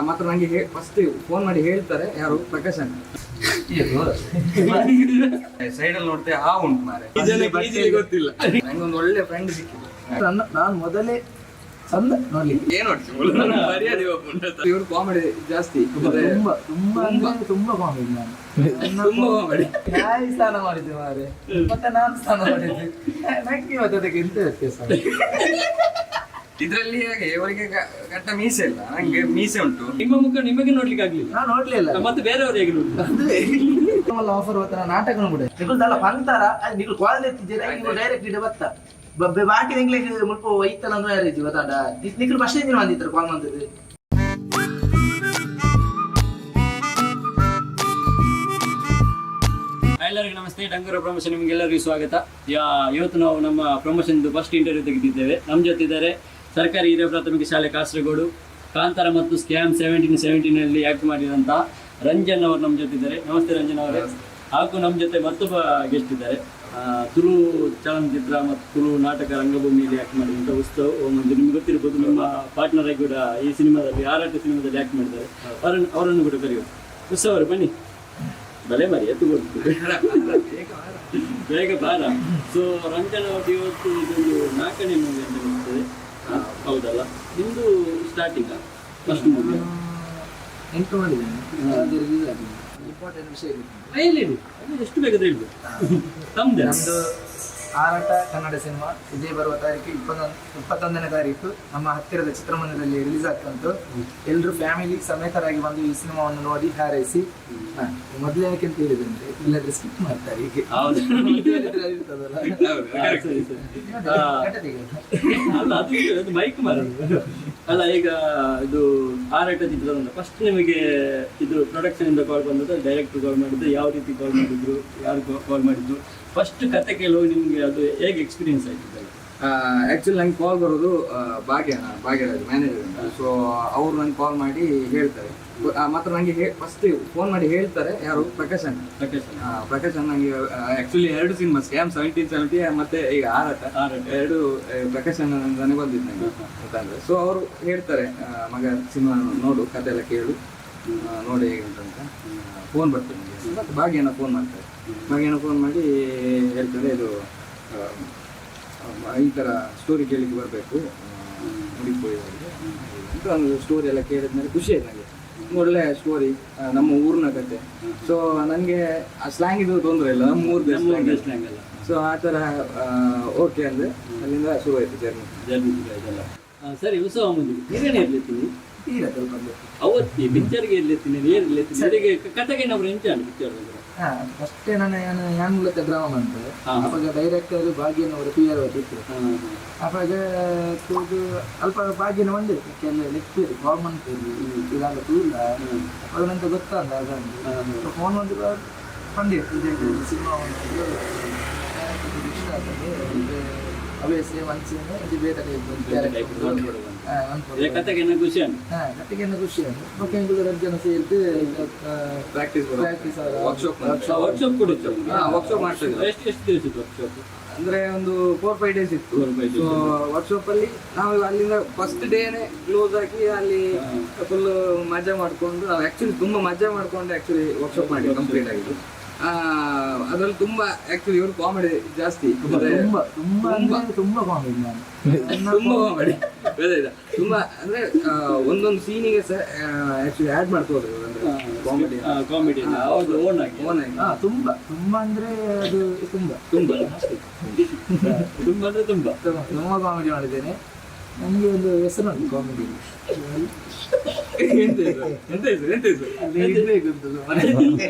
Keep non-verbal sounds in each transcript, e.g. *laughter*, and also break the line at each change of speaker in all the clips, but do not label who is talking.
ಮಾತ್ರ ನಂಗೆ first phone ಮಾಡಿ ಹೇಳ್ತಾರೆ ಯಾರು? ಪ್ರಕಾಶ್ ಅಂತ ಸೈಡ್ ಅಲ್ಲಿ ನೋಡ್ತೇವೆ ಆ ಉಂಟು ಮಾರೆ. ಗೊತ್ತಿಲ್ಲ. ನಂಗೊಂದು ಒಳ್ಳೆ ಫ್ರೆಂಡ್ ಸಿಕ್ಕಿದೆ.
ನನ್ನ ನಾನು ಮೊದಲೇ ಚಂದ ನೋಡ್ಲಿಕ್ಕೆ
ಏನ್ ಇವರು ಕಾಮಿಡಿ ಜಾಸ್ತಿ.
ತುಂಬಾ ತುಂಬಾ ಅಂದ್ರೆ ತುಂಬಾ ಕಾಮಿಡಿ ನಾನು.
ತುಂಬಾ.
ನಾಯಿ ಸ್ನಾನ ಮಾಡಿದ್ದೆ ಮಾರೆ? ಮತ್ತೆ ನಾನು ಸ್ನಾನ ಮಾಡಿದ್ದೆ. *laughs* ನಂಗೆ ಮತ್ತೆ ಅದಕ್ಕೆ ಎಂತ ವ್ಯತ್ಯಾಸ?
ಇದ್ರಲ್ಲಿ ಹೇಗೆ? ಇವರಿಗೆ ಗ- ಗಟ್ಟ ಮೀಸೆ ಇಲ್ಲ. ನಂಗೆ ಮೀಸೆ ಉಂಟು.
ನಿಮ್ಮ ಮುಖ ನಿಮಗೆ ನೋಡ್ಲಿಕ್ಕೆ ಆಗ್ಲಿಲ್ಲ.
ನಾನು ನೋಡ್ಲಿಲ್ಲ
ಮತ್ತೆ ಬೇರೆಯವರು ಹೇಗೆ ನೋಡಿದ್ರು
ಆಫರ್ ಹೋಗ್ತಾನ ನಾಟಕ ಕೂಡ ನಿಗುಲ್ದಲ್ಲ ಬಂತಾರ? ನೀವು ಕಾಲ್ ಎತ್ತಿದ್ದೀರಾ? ನೀವು ಡೈರೆಕ್ಟ್ ಇಡ ಬತ್ತ ಬಾಕಿ ಇಂಗ್ಲೀಷ್ ಮುಲ್ಪ ಐತಲ್ಲ ಅಂದ್ರೆ ಯಾರು ಇದ್ದೀವಿ ಗೊತ್ತಾಡ ನಿಖಿಲ್ ಫಸ್ಟ್ ದಿನ ಬಂದಿದ್ರು ಕಾಲ್ ಬಂದಿದ್ದು.
ಎಲ್ಲರಿಗೂ ನಮಸ್ತೆ. ಡಂಗರ ಪ್ರಮೋಷನ್ ನಿಮಗೆಲ್ಲರಿಗೂ ಸ್ವಾಗತ. ಯಾ- ಇವತ್ತು ನಾವು ನಮ್ಮ ಪ್ರಮೋಷನ್ ಫಸ್ಟ್ ಇಂಟರ್ವ್ಯೂ ತೆಗೆದಿದ್ದೇವೆ. ನಮ್ಮ ಜೊತೆ ಇದ್ದಾರೆ ಸರ್ಕಾರಿ ಹಿರಿಯ ಪ್ರಾಥಮಿಕ ಶಾಲೆ ಕಾಸರಗೋಡು, ಕಾಂತಾರ ಮತ್ತು ಸ್ಕ್ಯಾಮ್ ಸೆವೆಂಟೀನ್ ಸೆವೆಂಟೀನಲ್ಲಿ ಆಕ್ಟ್ ಮಾಡಿದಂಥ ರಂಜನ್ ಅವರು ನಮ್ಮ ಜೊತೆ ಇದ್ದಾರೆ ನಮಸ್ತೆ ರಂಜನ್ ಅವರೇ. ಹಾಗೂ ನಮ್ಮ ಜೊತೆ ಮತ್ತೊಬ್ಬ ಗೆಸ್ಟ್ ಇದ್ದಾರೆ. ತುಳು ಚಲನಚಿತ್ರ ಮತ್ತು ತುಳು ನಾಟಕ ರಂಗಭೂಮಿಯಲ್ಲಿ ಆಕ್ಟ್ ಮಾಡಿದಂಥ ಉತ್ಸವ ಒಂದು ನಿಮ್ಗೆ ಗೊತ್ತಿರ್ಬೋದು, ನಿಮ್ಮ ಪಾರ್ಟ್ನರ್ ಆಗಿ ಕೂಡ ಈ ಸಿನಿಮಾದಲ್ಲಿ ಆರಾಟ ಸಿನಿಮಾದಲ್ಲಿ ಆಕ್ಟ್ ಮಾಡಿದ್ದಾರೆ. ಅವರನ್ನು ಅವರನ್ನು ಕೂಡ ಕರೆಯೋದು ಉತ್ಸವ ಅವರು, ಬನ್ನಿ. ಬಲೆ ಮರಿ ಎತ್ತು ಬೇಗ ಬಾರ. ಸೊ ರಂಜನ್ ಅವರು ಇವತ್ತು ಇದೊಂದು ನಾಲ್ಕನೇ ಮೂವಿ ಅಂತ ಹೌದಲ್ಲ? ನಿಮ್ದು ಸ್ಟಾರ್ಟಿಂಗ್ ಫಸ್ಟ್ ಮೂವಿ
ಎಂಟು ಮಾಡಿದ್ದೇನೆ ಇಂಪಾರ್ಟೆಂಟ್ ವಿಷಯ ಇದೆ
ಹೇಳಿ? ಎಷ್ಟು ಬೇಕಾದ್ರೆ ಹೇಳ್ಬೋದು ತಮ್ದೆ
ನಮ್ದು ಆರಾಟ ಕನ್ನಡ ಸಿನಿಮಾ. ಇದೇ ಬರುವ ತಾರೀಕು ಇಪ್ಪತ್ತೊಂದು ಇಪ್ಪತ್ತೊಂದನೇ ತಾರೀಕು ನಮ್ಮ ಹತ್ತಿರದ ಚಿತ್ರಮಂದಿರದಲ್ಲಿ ರಿಲೀಸ್ ಆಗ್ತಂತು ಎಲ್ಲರೂ ಫ್ಯಾಮಿಲಿ ಸಮೇತರಾಗಿ ಬಂದು ಈ ಸಿನಿಮಾವನ್ನು ನೋಡಿ ಹಾರೈಸಿ. ಮೊದಲೇ ಯಾಕೆ ಅಂತ ಹೇಳಿದ್ರೆ ಇಲ್ಲದ್ರೆ ಸ್ಕಿಪ್ ಮಾಡ್ತಾರೆ ಈಗ
ಹೌದು.
ಇದ್ರಲ್ಲಿ ಇರ್ತದಲ್ಲ.
ಹಾ, ಸರಿ ಸರಿ. ಆ,
ಗಂಟೆ ತೆಗೆಯೋದು.
ಅಲ್ಲ ಅದು ಮೈಕ್ ಅಲ್ಲ ಈಗ ಇದು ಆರಾಟ ಚಿತ್ರದಿಂದ ಫಸ್ಟ್ ನಿಮಗೆ ಇದು ಪ್ರೊಡಕ್ಷನ್ ಇಂದ ಕಾಲ್ ಬಂದದ್ದು ಡೈರೆಕ್ಟ್ ಕಾಲ್ ಮಾಡಿದ್ದು ಯಾವ ರೀತಿ ಕಾಲ್ ಮಾಡಿದ್ರು ಯಾರು ಕಾಲ್ ಮಾಡಿದ್ರು ಫಸ್ಟ್ ಕತೆ ಕೇಳುವ ನಿಮಗೆ ಅದು ಹೇಗೆ ಎಕ್ಸ್ಪೀರಿಯನ್ಸ್ ಆಯ್ತು
ಆ್ಯಕ್ಚುಲಿ ನಂಗೆ ಕಾಲ್ ಬರೋದು ಭಾಗ್ಯ ಭಾಗ್ಯನ ಭಾಗ್ಯರಾಜ್ ಮ್ಯಾನೇಜರ್ ಅಂತ. ಸೊ ಅವರು ನಂಗೆ ಕಾಲ್ ಮಾಡಿ ಹೇಳ್ತಾರೆ. ಮಾತ್ರ ಮಾತ್ರ ಹೇ ಫಸ್ಟ್ ಫೋನ್ ಮಾಡಿ ಹೇಳ್ತಾರೆ ಯಾರು? ಪ್ರಕಾಶ್ ಅಂತ
ಪ್ರಕಾಶ್
ನನಗೆ ಪ್ರಕಾಶ್ ಅಣ್ಣ ನಂಗೆ ಆ್ಯಕ್ಚುಲಿ ಎರಡು ಸಿನಿಮಾ ಸ್ಕ್ಯಾಮ್ ಸೆವೆಂಟೀನ್ ಸೆವೆಂಟಿ ಮತ್ತೆ ಈಗ ಆರಾಟ
ಆರಾಟ.
ಎರಡು ಪ್ರಕಾಶ್ ಅಣ್ಣ ನನಗೆ ಬಂದಿದ್ದು ನಂಗೆ. ಅಂತಂದರೆ ಸೊ ಅವರು ಹೇಳ್ತಾರೆ ಮಗ ಸಿನಿಮಾ ನೋಡು ಕತೆ ಎಲ್ಲ ಕೇಳು. ನೋಡಿ ಹೇಗೆ ಉಂಟಂತ ಫೋನ್ ಬರ್ತದೆ ನಿಮಗೆ. ಮತ್ತೆ ಭಾಗ್ಯನ ಫೋನ್ ಮಾಡ್ತಾರೆ. ಭಾಗ್ಯನ ಫೋನ್ ಮಾಡಿ ಹೇಳ್ತಾರೆ ಇದು ಈ ಥರ ಸ್ಟೋರಿ ಕೇಳಿಕ್ಕೆ ಬರಬೇಕು. ಮುಡಿಪೋಯಿದ್ರೆ ಅಂತ ಒಂದು ಸ್ಟೋರಿ ಎಲ್ಲ ಕೇಳಿದ್ಮೇಲೆ ಖುಷಿ ಆಯ್ತು ನನಗೆ ಒಳ್ಳೆ ಸ್ಟೋರಿ ನಮ್ಮ ಊರಿನ ಕತೆ. ಸೊ ನನಗೆ ಆ ಸ್ಲ್ಯಾಂಗ್ ಇದು ತೊಂದರೆ ಇಲ್ಲ ನಮ್ಮ ಊರ್ದು ಸ್ಲ್ಯಾಂಗ್
ಸ್ಲ್ಯಾಂಗಲ್ಲ ಅಲ್ಲ.
ಸೊ ಆ ಥರ ಓಕೆ ಅಂದರೆ ಅಲ್ಲಿಂದ ಶುರು ಆಯಿತು ಜರ್ನಿ
ಜರ್ನಿ ಇದೆಲ್ಲ. ಸರಿ ಉತ್ಸವ ಮುಂದೆ ಹಿರಿಯನೇ ಅವತ್ತಿ ಪಿಕ್ಚರ್ಗೆ ಕತೆಗೆ ನಾವು ಪಿಕ್ಚರ್
ಫಸ್ಟ್ ನಾನು ಏನು ಯಾನ್ ಮೂಲಕ ಡ್ರಾಮಾ ಮಾಡ್ತಾರೆ
ಹಾ.
ಅವಾಗ ಡೈರೆಕ್ಟರ್ ಭಾಗ್ಯನವರು ಪಿ ಆರ್ ಇತ್ತು ಅವಾಗ ತೂದು ಅಲ್ಪ ಭಾಗ್ಯನ ಒಂದೇ ಕೆಲವು ಲೆಕ್ಕ ಗೌರ್ಮೆಂಟ್ ಇದಾಗ ಇಲ್ಲ ಅವಾಗ ನಂಗೆ ಗೊತ್ತಾದ ಫೋನ್ ಒಂದು ಬಂದಿತ್ತು ಸಿನಿಮಾ ಒಂದು ಇದು ಬೇರೆ
ಖುಷಿ
ಹಾ ಕಟ್ಟಿಗೆ ಖುಷಿ ರಜನ
ಪ್ರಾಕ್ಟೀಸ್
ಪ್ರಾಕ್ಟೀಸ್
ವರ್ಕ್ಶಾಪ್
ವರ್ಕ್ಶಾಪ್ ಕೊಡಿತ್ತು
workshop ಮಾಡ್ತಿದ್ರು.
ಎಷ್ಟು ಎಷ್ಟು ದಿವಸ ಇತ್ತು ವರ್ಕ್ಶಾಪ್
ಅಂದ್ರೆ ಒಂದು ಫೋರ್ ಫೈವ್ ಡೇಸ್ ಇತ್ತು. ಸೊ ವರ್ಕ್ಶಾಪ್ ಅಲ್ಲಿ ನಾವು ಅಲ್ಲಿಂದ ಫಸ್ಟ್ ಡೇನೆ ಕ್ಲೋಸ್ ಆಗಿ ಅಲ್ಲಿ ಫುಲ್ ಮಜಾ ಮಾಡ್ಕೊಂಡು ನಾವು ಆಕ್ಚುಲಿ ತುಂಬಾ ಮಜಾ ಮಾಡ್ಕೊಂಡು ಆಕ್ಚುಲಿ ವರ್ಕ್ಶಾಪ್ ಮಾಡಿ ಕಂಪ್ಲೀಟ್ ಆಗಿದ್ದು ಆ, ಅದ್ರಲ್ಲಿ ತುಂಬಾ ಆಕ್ಚುಲಿ ಇವರು ಕಾಮಿಡಿ ಜಾಸ್ತಿ. ಅಂದ್ರೆ
ತುಂಬಾ ತುಂಬಾ ಅಂದ್ರೆ ತುಂಬಾ ಕಾಮಿಡಿ ನಾನು *laughs*
ತುಂಬಾ ಕಾಮಿಡಿ ತುಂಬಾ ಅಂದ್ರೆ ಆ, ಒಂದೊಂದು ಸೀನಿಗೆ ಸಹ ಆಕ್ಚುಲಿ ಆಡ್ ಮಾಡ್ಕೋದು ಕಾಮಿಡಿ
ಕಾಮಿಡಿ ಹೌದು ಓನ್ ಆಗಿ.
ಓನ್ ಆಗಿ.
ಹಾ ತುಂಬಾ ತುಂಬಾ ಅಂದ್ರೆ ಅದು ತುಂಬಾ.
ತುಂಬಾ. *laughs* ತುಂಬಾ ಅಂದ್ರೆ ತುಂಬಾ.
ತುಂಬಾ ತುಂಬಾ ಕಾಮಿಡಿ ಮಾಡಿದ್ದೇನೆ. ನನಗೆ ಒಂದು ಹೆಸರು ಉಂಟು ಕಾಮಿಡಿ
ಎಂತ ಇದು? ಎಂತ ಹೆಸರು ಎಂತ ಹೆಸರು
ಅಲ್ಲಿ ಇರ್ಬೇಕು ಅಂತ ಸುಮ್ಮನೆ.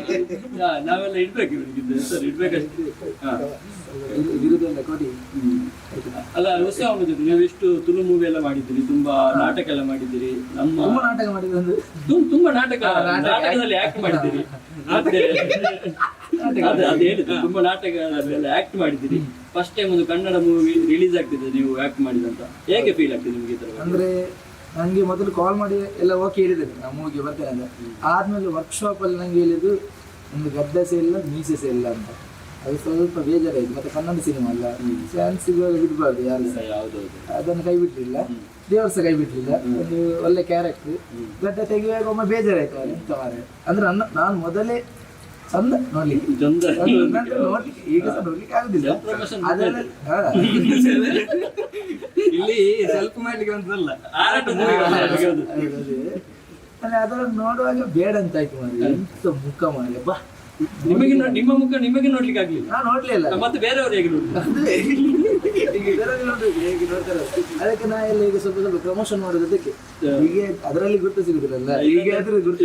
ಹಾ, ನಾವೆಲ್ಲ ಇಡ್ಬೇಕು ಸರ್ ಇಡ್ಬೇಕಷ್ಟೇ. ಹಾ.
ಇದು- ವಿರುದ್ಧ ಕೊಡಿ
ಅಲ್ಲ ನೀವು ಎಷ್ಟು ತುಳು ಮೂವಿ ಎಲ್ಲ ಮಾಡಿದ್ದೀರಿ ತುಂಬಾ ನಾಟಕ ಎಲ್ಲ ಮಾಡಿದ್ದೀರಿ ನಮ್ಮ
ತುಂಬಾ ನಾಟಕ ಒಂದು
ತುಂ- ತುಂಬಾ ನಾಟಕ
ನಾಟಕ.
ನಾಟಕದಲ್ಲಿ ಆಕ್ಟ್ ಮಾಡಿದ್ದೀರಿ. ಮತ್ತೆ *laughs* ತುಂಬಾ ನಾಟಕದಲ್ಲೆಲ್ಲ ಆಕ್ಟ್ ಮಾಡಿದ್ದೀರಿ. ಫಸ್ಟ್ ಟೈಮ್ ಒಂದು ಕನ್ನಡ ಮೂವಿ ರಿಲೀಸ್ ಆಗ್ತಿದೆ ನೀವು ಆಕ್ಟ್ ಮಾಡಿದಂತ. ಹೇಗೆ ಫೀಲ್ ಆಗ್ತದೆ ನಿಮಗೆ ಈ ತರ
ಅಂದ್ರೆ ನಂಗೆ ಮೊದಲು ಕಾಲ್ ಮಾಡಿ ಎಲ್ಲ ಓಕೆ ಹೇಳಿದ್ದೇನೆ ನಾನು ಮೂವಿಗೆ ಬರ್ತೇನೆ ಅಂತ. ಆದ್ಮೇಲೆ ವರ್ಕ್ಶಾಪ್ ಅಲ್ಲಿ ನಂಗೆ ಹೇಳಿದ್ದು ಒಂದು ಗಡ್ಡ ಸೇಲ್ಲ ಇಲ್ಲ ಮೀಸೆ ಸಹ ಇಲ್ಲ ಅಂತ. ಅದು ಸ್ವಲ್ಪ ಬೇಜಾರಾಯ್ತು ಮತ್ತೆ ಕನ್ನಡ ಸಿನಿಮಾ ಅಲ್ಲ. ಚಾನ್ಸ್ ಬಿಡಬಾರ್ದು ಯಾರು ಅದನ್ನು ಕೈ ಬಿಟ್ಟಿಲ್ಲ. ದೇವರ್ಸ ಸಹ ಕೈ ಬಿಟ್ಟಿಲ್ಲ. ಒಂದು ಒಳ್ಳೆ ಕ್ಯಾರೆಕ್ಟರ್ ಗಡ್ಡ ತೆಗೆಯುವಾಗ ಒಮ್ಮೆ ಬೇಜಾರಾಯ್ತು ಅವ್ರು ಎಂತ ಮಾರೆ ಅಂದ್ರೆ ನನ್ನ ನಾನು ಮೊದಲೇ ಚಂದ ನೋಡ್ಲಿಕ್ಕೆ
ಚಂದ.
ಅದು ನೋಡ್ಲಿಕ್ಕೆ ಈಗ ಸಹ ನೋಡ್ಲಿಕ್ಕೆ ಆಗುದಿಲ್ಲ.
ಇಲ್ಲಿ ಸೆಲ್ಫ್ ಮಾಡ್ಲಿಕ್ಕೆ ಅಂತಲ್ಲ
ಆರಾಟ movie ಗೆ ಹೌದು.
ಹೌದು, ಅದೇ. ಅಂದ್ರೆ ಅದನ್ನು ನೋಡುವಾಗ ಬೇಡ ಅಂತ ಆಯ್ತು ಮಾರೆ ಎಂತ ಮುಖ ಮಾಡಿ ಬಾ.
ನಿಮಗೆ ನಿಮ್ಮ ಮುಖ ನಿಮಗೆ ನೋಡ್ಲಿಕ್ಕೆ ಆಗ್ಲಿಲ್ಲ.
ನಾನು ನೋಡ್ಲಿಲ್ಲ
ಮತ್ತೆ ಬೇರೆಯವರು ಹೇಗೆ
ಹೇಗೆ ನೋಡ್ತಾರೆ. ಅದಕ್ಕೆ ನಾ ಎಲ್ಲ ಈಗ ಸ್ವಲ್ಪ ಸ್ವಲ್ಪ ಪ್ರಮೋಷನ್ ಮಾಡೋದಕ್ಕೆ ಹೀಗೆ ಅದರಲ್ಲಿ ಗುರುತು ಸಿಗುದಿಲ್ಲ ಈಗ ಆದ್ರೂ ಗುರುತು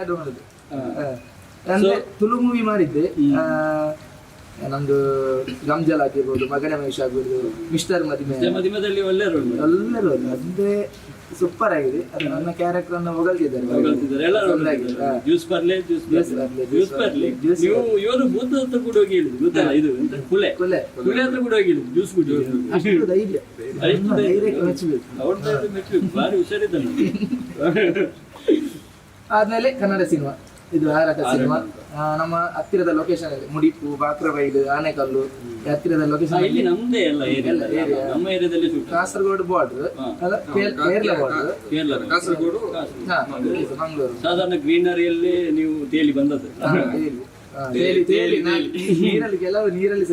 add ಮಾಡುದು. ಅಂದ್ರೆ ತುಳು ಮೂವಿ ಮಾಡಿದ್ದೆ. ನಂದು ಗಂಜಲ್ ಆಗಿರ್ಬೋದು ಮಗನ ಮಹೇಶ್ ಆಗಿರ್ಬೋದು ಮಿಸ್ಟರ್ ಮದಿಮೆ.
ಮದಿಮೆದಲ್ಲಿ ಒಳ್ಳೆ ರೋಲ್
ಅದು. ಅಂದ್ರೆ ಸೂಪರ್ ಆಗಿದೆ. ಅದು ನನ್ನ ಕ್ಯಾರೆಕ್ಟರ್ ಅನ್ನು ಹೊಗಳ್ತಿದ್ದಾರೆ.
ಜ್ಯೂಸ್ ಬರ್ಲೆ ಜ್ಯೂಸ್ ಬರ್ಲಿ. ಜ್ಯೂಸ್ ಬರ್ಲಿ. ನೀವು ಇವರು ಭೂತ ಹತ್ರ ಕೂಡ ಹೋಗಿ ಹೇಳಿದ್ರು ಗೊತ್ತಲ್ಲ ಇದು ಎಂತ ಕುಲೆ.
ಕೊಲೆ.
ಕುಲೆ ಹತ್ರ ಕೂಡ ಹೋಗಿ ಹೇಳಿದ್ರು ಜ್ಯೂಸ್ ಕುಡಿ
ಅಷ್ಟು ಧೈರ್ಯ.
ಧೈರ್ಯ.
ಧೈರ್ಯಕ್ಕೆ ಮೆಚ್ಚಬೇಕು.
ಅವ್ರದ್ದು ಮೆಚ್ಚಬೇಕು. ಭಾರಿ ಹುಷಾರಿದ್ದಾನೆ *laughs*
ಆದ್ಮೇಲೆ ಕನ್ನಡ ಸಿನಿಮಾ ಇದು ಹಾರಾಟ ಸಿನಿಮಾ. ನಮ್ಮ ಹತ್ತಿರದ ಲೊಕೇಶನ್ ಅಲ್ಲಿ ಮುಡಿಪು ಬಾಕ್ರಬೈಲು ಆನೆಕಲ್ಲು ಹತ್ತಿರದ ಲೊಕೇಶನ್
ಇಲ್ಲಿ ನಮ್ದೇ ಎಲ್ಲ ಏರಿಯಾ ನಮ್ಮ ಏರಿಯಾದಲ್ಲಿ
ಕಾಸರಗೋಡು ಬಾರ್ಡರ್ ಅಲ್ಲ ಕೇರಳ ಬಾರ್ಡರ್
ಕೇರಳ
ಕಾಸರಗೋಡು.
ಮಂಗಳೂರು
ಸಾಧಾರಣ ಗ್ರೀನರಿಯಲ್ಲಿ ನೀವು ತೇಲಿ ಬಂದದ್ದು.
ನೀರಲ್ಲಿ ಕೆಲವು ನೀರಲ್ಲಿ.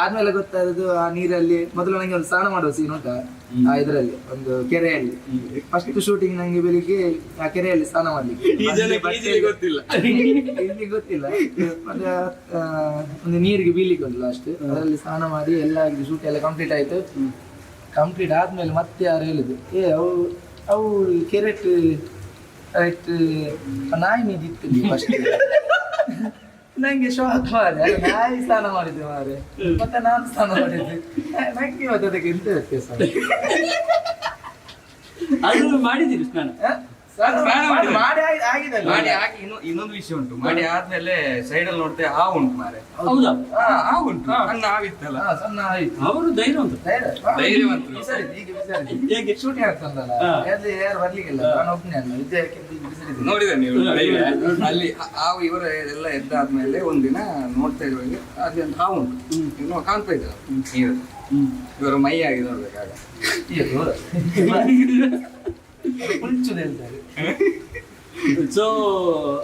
ಆದ್ಮೇಲೆ ಗೊತ್ತಾದದ್ದು ಆ ನೀರಲ್ಲಿ ಮೊದಲು ನಂಗೆ ಒಂದು ಸ್ನಾನ ಮಾಡುವ ಸೀನ್ ಉಂಟಾ? ಆ ಇದರಲ್ಲಿ ಒಂದು ಕೆರೆಯಲ್ಲಿ. ಫಸ್ಟ್ ಶೂಟಿಂಗ್ ನಂಗೆ ಬೆಳಿಗ್ಗೆ ಆ ಕೆರೆಯಲ್ಲಿ ಸ್ನಾನ ಮಾಡ್ಲಿಕ್ಕೆ
ಗೊತ್ತಿಲ್ಲ.
ಇಲ್ಲಿ ಗೊತ್ತಿಲ್ಲ. ಮತ್ತೆ ಒಂದು ನೀರಿಗೆ ಬೀಳಿಕ್ಕೆ ಉಂಟು ಲಾಸ್ಟ್ ಅದರಲ್ಲಿ ಸ್ನಾನ ಮಾಡಿ ಎಲ್ಲ ಶೂಟ್ ಎಲ್ಲ ಕಂಪ್ಲೀಟ್ ಆಯ್ತು. ಕಂಪ್ಲೀಟ್ ಆದ್ಮೇಲೆ ಮತ್ತೆ ಯಾರು ಹೇಳಿದ್ರು ಏ ಅವು ಅವು ಕೆರೆಟ್ ನಾಯಿ ಮೀದಿತ್ತು ಫಸ್ಟ್ ನಂಗೆ ಶಾಕ್ ಮಾರೆ ಅದು ನಾಯಿ ಸ್ನಾನ ಮಾಡಿದ್ದೆ ಮಾರೆ ಮತ್ತೆ ನಾನು ಸ್ನಾನ ಮಾಡಿದ್ದೆ ನಂಗೆ ಮತ್ತೆ ಅದಕ್ಕೆ ಎಂತ ವ್ಯತ್ಯಾಸ
ಅದು ಮಾಡಿದ್ದೀರಿ ಸ್ನಾನ
ಆ? ಸ್ನಾನ
ಸ್ನಾನ
ಮಾಡಿ- ಮಾಡಿ ಆಗಿ- ಆಗಿದಲ್ಲ
ಮಾಡಿ ಹಾಕಿ. ಇನ್ನು ಇನ್ನೊಂದು ವಿಷಯ ಉಂಟು. ಮಾಡಿ ಆದ್ಮೇಲೆ ಸೈಡ್ ಅಲ್ಲಿ ನೋಡ್ತೆ ಹಾವು ಉಂಟು ಮಾರೆ.
ಹೌದಾ?
ಹಾ ಹಾವು ಉಂಟು. ಸಣ್ಣ ಹಾವಿತ್ತಲ್ಲ?
ಸಣ್ಣ ಹಾವಿತ್ತು.
ಅವರು ಧೈರ್ಯವಂತ.
ಧೈರ್ಯವಂತರು.
ಹೇಗೆ
ಶೂಟಿಂಗ್ ಆಗ್ತದಲ್ಲ.
ಹಾ.
ಯಾರು ಬರ್ಲಿಕ್ಕಿಲ್ಲ. ನಾನು ಒಬ್ಬನೇ ಅಲ್ಲ. ವಿಜಯಕ್ಕೆ ಈಗ
ನೀವು. ಅಲ್ಲಿ ಆ- ಹಾವು ಇವರ ಎಲ್ಲ ಎದ್ದಾದ್ಮೇಲೆ ಒಂದಿನ ನೋಡ್ತಾ ಇರುವಾಗ ಅಲ್ಲಿ ಒಂದು ಹಾವು ಉಂಟು. ಇನ್ನು ಕಾಣ್ತಾ ಇದ್ದ.
ಹ್ಮ್.
ಇವರ. ಮೈ ಆಗಿ ನೋಡ್ಬೇಕಾಗ. *laughs*
ಕುಂಚುದು ಹೇಳ್ತಾರೆ
ಸೊ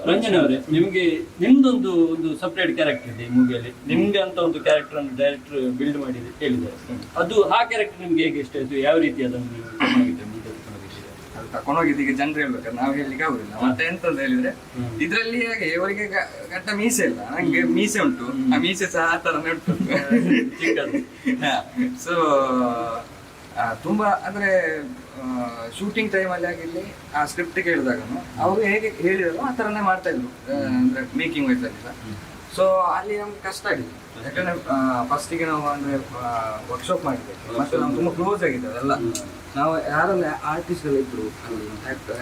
ರಂಜನ್ ಅವರೇ ನಿಮಗೆ ನಿಮ್ದೊಂದು ಒಂದು ಸಪ್ರೇಟ್ ಕ್ಯಾರೆಕ್ಟರ್ ಇದೆ ಈ ಮೂವಿಯಲ್ಲಿ ನಿಮ್ಗೆ ಅಂತ ಒಂದು ಕ್ಯಾರೆಕ್ಟರ್ ಅನ್ನು ಡೈರೆಕ್ಟರ್ ಬಿಲ್ಡ್ ಮಾಡಿದೆ ಹೇಳಿದ್ದಾರೆ. ಅದು ಆ ಕ್ಯಾರೆಕ್ಟರ್ ನಿಮ್ಗೆ ಹೇಗೆ ಇಷ್ಟ ಆಯ್ತು? ಯಾವ ರೀತಿ ಅದನ್ನು
ಅದು ತಕೊಂಡೋಗಿದ್ದು ಈಗ ಜನರು ಹೇಳ್ಬೇಕಾದ್ರೆ ನಾವು ಹೇಳಲಿಕ್ಕೆ ಆಗುದಿಲ್ಲ. ಮತ್ತೆ ಎಂತ ಅಂತ ಹೇಳಿದ್ರೆ ಇದ್ರಲ್ಲಿ ಹೇಗೆ ಇವರಿಗೆ ಗಟ್ಟ ಮೀಸೆ ಇಲ್ಲ. ನಂಗೆ ಮೀಸೆ ಉಂಟು. ಆ ಮೀಸೆ ಸಹ ಆ ತರನೇ ಉಂಟು. *laughs* ಸೊ *laughs* ತುಂಬಾ ಅಂದ್ರೆ ಶೂಟಿಂಗ್ ಟೈಮಲ್ಲಿ ಆಗಿರಲಿ, ಆ ಸ್ಕ್ರಿಪ್ಟ್ ಕೇಳಿದಾಗ ಅವರು ಹೇಗೆ ಹೇಳಿದ್ರು ಆ ತರನೇ ಮಾಡ್ತಾ ಇದ್ರು ಅಂದ್ರೆ ಮೇಕಿಂಗ್ ವೈಸ್ ಆಗಿಲ್ಲ. ಸೊ ಅಲ್ಲಿ ನಮ್ಗೆ ಕಷ್ಟ ಆಗಿದೆ. ಯಾಕಂದ್ರೆ ಫಸ್ಟಿಗೆ ನಾವು ಅಂದರೆ ವರ್ಕ್ಶಾಪ್ ಮಾಡಿದ್ದೆ ಮತ್ತೆ ನಾವು ತುಂಬಾ ಕ್ಲೋಸ್ ಆಗಿದ್ದೇವೆ ಎಲ್ಲ ನಾವು ಯಾರೆಲ್ಲ ಆರ್ಟಿಸ್ಟ್ ಎಲ್ಲ ಇದ್ರು ಅಲ್ಲಿ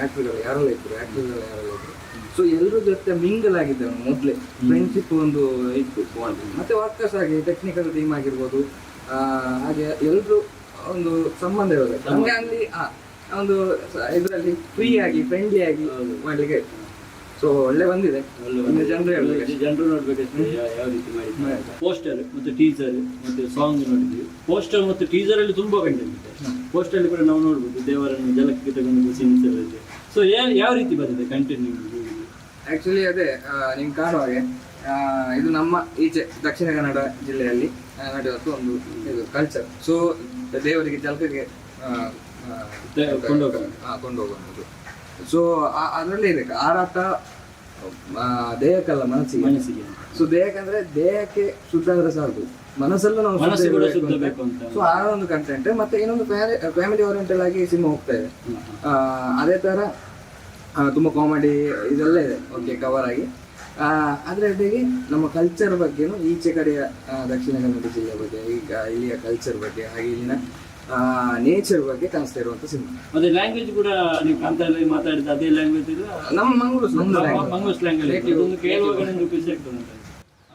ಆಕ್ಟರ್ಗಳು ಯಾರೆಲ್ಲ ಇದ್ರು ಆಕ್ಟರ್ಗಳು ಯಾರೆಲ್ಲ ಇದ್ರು. ಸೊ ಎಲ್ಲರ ಜೊತೆ ಮಿಂಗಲ್ ಆಗಿದ್ದೇವೆ ಮೊದಲೇ. ಫ್ರೆಂಡ್ಶಿಪ್ ಒಂದು ಇತ್ತು. ಮತ್ತೆ ವರ್ಕರ್ಸ್ ಆಗಿ ಟೆಕ್ನಿಕಲ್ ಟೀಮ್ ಆಗಿರ್ಬೋದು ಹಾಗೆ ಎಲ್ಲರೂ ಒಂದು ಸಂಬಂಧ ಇರಬೇಕು ನಮ್ಗೆ ಅಲ್ಲಿ ಆ, ಒಂದು ಇದರಲ್ಲಿ ಫ್ರೀ ಆಗಿ ಫ್ರೆಂಡ್ಲಿ ಆಗಿ ಮಾಡ್ಲಿಕ್ಕೆ ಸೊ ಒಳ್ಳೆ ಬಂದಿದೆ. ಒಳ್ಳೆ ಜನರು
ಜನರು ನೋಡ್ಬೇಕಷ್ಟೇ ಯಾವ ರೀತಿ ಮಾಡಿ ಪೋಸ್ಟರ್ ಮತ್ತೆ ಟೀಸರ್ ಮತ್ತೆ ಸಾಂಗ್ ನೋಡಿದ್ವಿ. ಪೋಸ್ಟರ್ ಮತ್ತೆ ಟೀಸರ್ ಅಲ್ಲಿ ತುಂಬಾ ಕಂಟೆಂಟ್ ಇದೆ ಪೋಸ್ಟರ್ ಅಲ್ಲಿ ಕೂಡ ನಾವು ನೋಡ್ಬೋದು ದೇವರನ್ನು ಜಲಕ್ಕೆ ತಗೊಂಡು ಸೀನ್ಸ್ ಎಲ್ಲ ಇದೆ. ಸೊ ಯಾವ ರೀತಿ ಬಂದಿದೆ ಕಂಟೆಂಟ್ ನಿಮ್ಗೆ
ಆಕ್ಚುಲಿ ಅದೇ ನಿಮ್ಗೆ ಕಾಣುವ ಹಾಗೆ. ಆ, ಇದು ನಮ್ಮ ಈಚೆ ದಕ್ಷಿಣ ಕನ್ನಡ ಜಿಲ್ಲೆಯಲ್ಲಿ ನಡೆಯುವಂಥ ಒಂದು ಇದು ಕಲ್ಚರ್ ಸೊ ದೇವರಿಗೆ ಜಲಕಕ್ಕೆ ಕೊಂಡೋಗುವಂಥದ್ದು ಸೊ ಅದರಲ್ಲಿ ಇದೆ. ಆರಾಟ ದೇಹಕ್ಕಲ್ಲ ಮನಸ್ಸಿಗೆ.
ಮನಸ್ಸಿಗೆ.
ಸೊ ದೇಹಕ್ಕಂದ್ರೆ ದೇಹಕ್ಕೆ ಶುದ್ಧ ಆದ್ರೆ ಸಾಕು. ಮನಸ್ಸಲ್ಲೂ ನಾವು ಇರ್ಬೇಕು ಸೊ ಆ ಒಂದು ಕಂಟೆಂಟ್ ಮತ್ತೆ ಇನ್ನೊಂದು ಫ್ಯಾಮಿಲಿ ಓರಿಯೆಂಟೆಡ್ ಆಗಿ ಸಿನಿಮಾ ಹೋಗ್ತಾ ಇದೆ ಆ, ಅದೇ ತರ ತುಂಬಾ ಕಾಮಿಡಿ ಇದೆಲ್ಲ ಇದೆ. ಓಕೆ ಕವರ್ ಆಗಿ. ಅದ್ರ ಜೊತೆಗೆ ನಮ್ಮ ಕಲ್ಚರ್ ಬಗ್ಗೆನೂ ಈಚೆ ಕಡೆಯ ದಕ್ಷಿಣ ಕನ್ನಡ ಜಿಲ್ಲೆ ಬಗ್ಗೆ ಈಗ ಇಲ್ಲಿಯ ಕಲ್ಚರ್ ಬಗ್ಗೆ ಹಾಗೆ ಇಲ್ಲಿನ ನೇಚರ್ ಬಗ್ಗೆ ಕಾಣಿಸ್ತಾ ಇರುವಂತ ಸಿನಿಮಾ.
ಮತ್ತೆ ಲ್ಯಾಂಗ್ವೇಜ್ ಕೂಡ ನೀವು ಕಾಂತಾರಲ್ಲಿ ಮಾತಾಡಿದ ಅದೇ ಲ್ಯಾಂಗ್ವೇಜ್
ನಮ್ಮ ಮಂಗಳೂರು.
ಮಂಗ್ಳೂರ್ ಲ್ಯಾಂಗ್ವೇಜ್ ಕೇಳುವಾಗ ಖುಷಿ ಆಗ್ತದೆ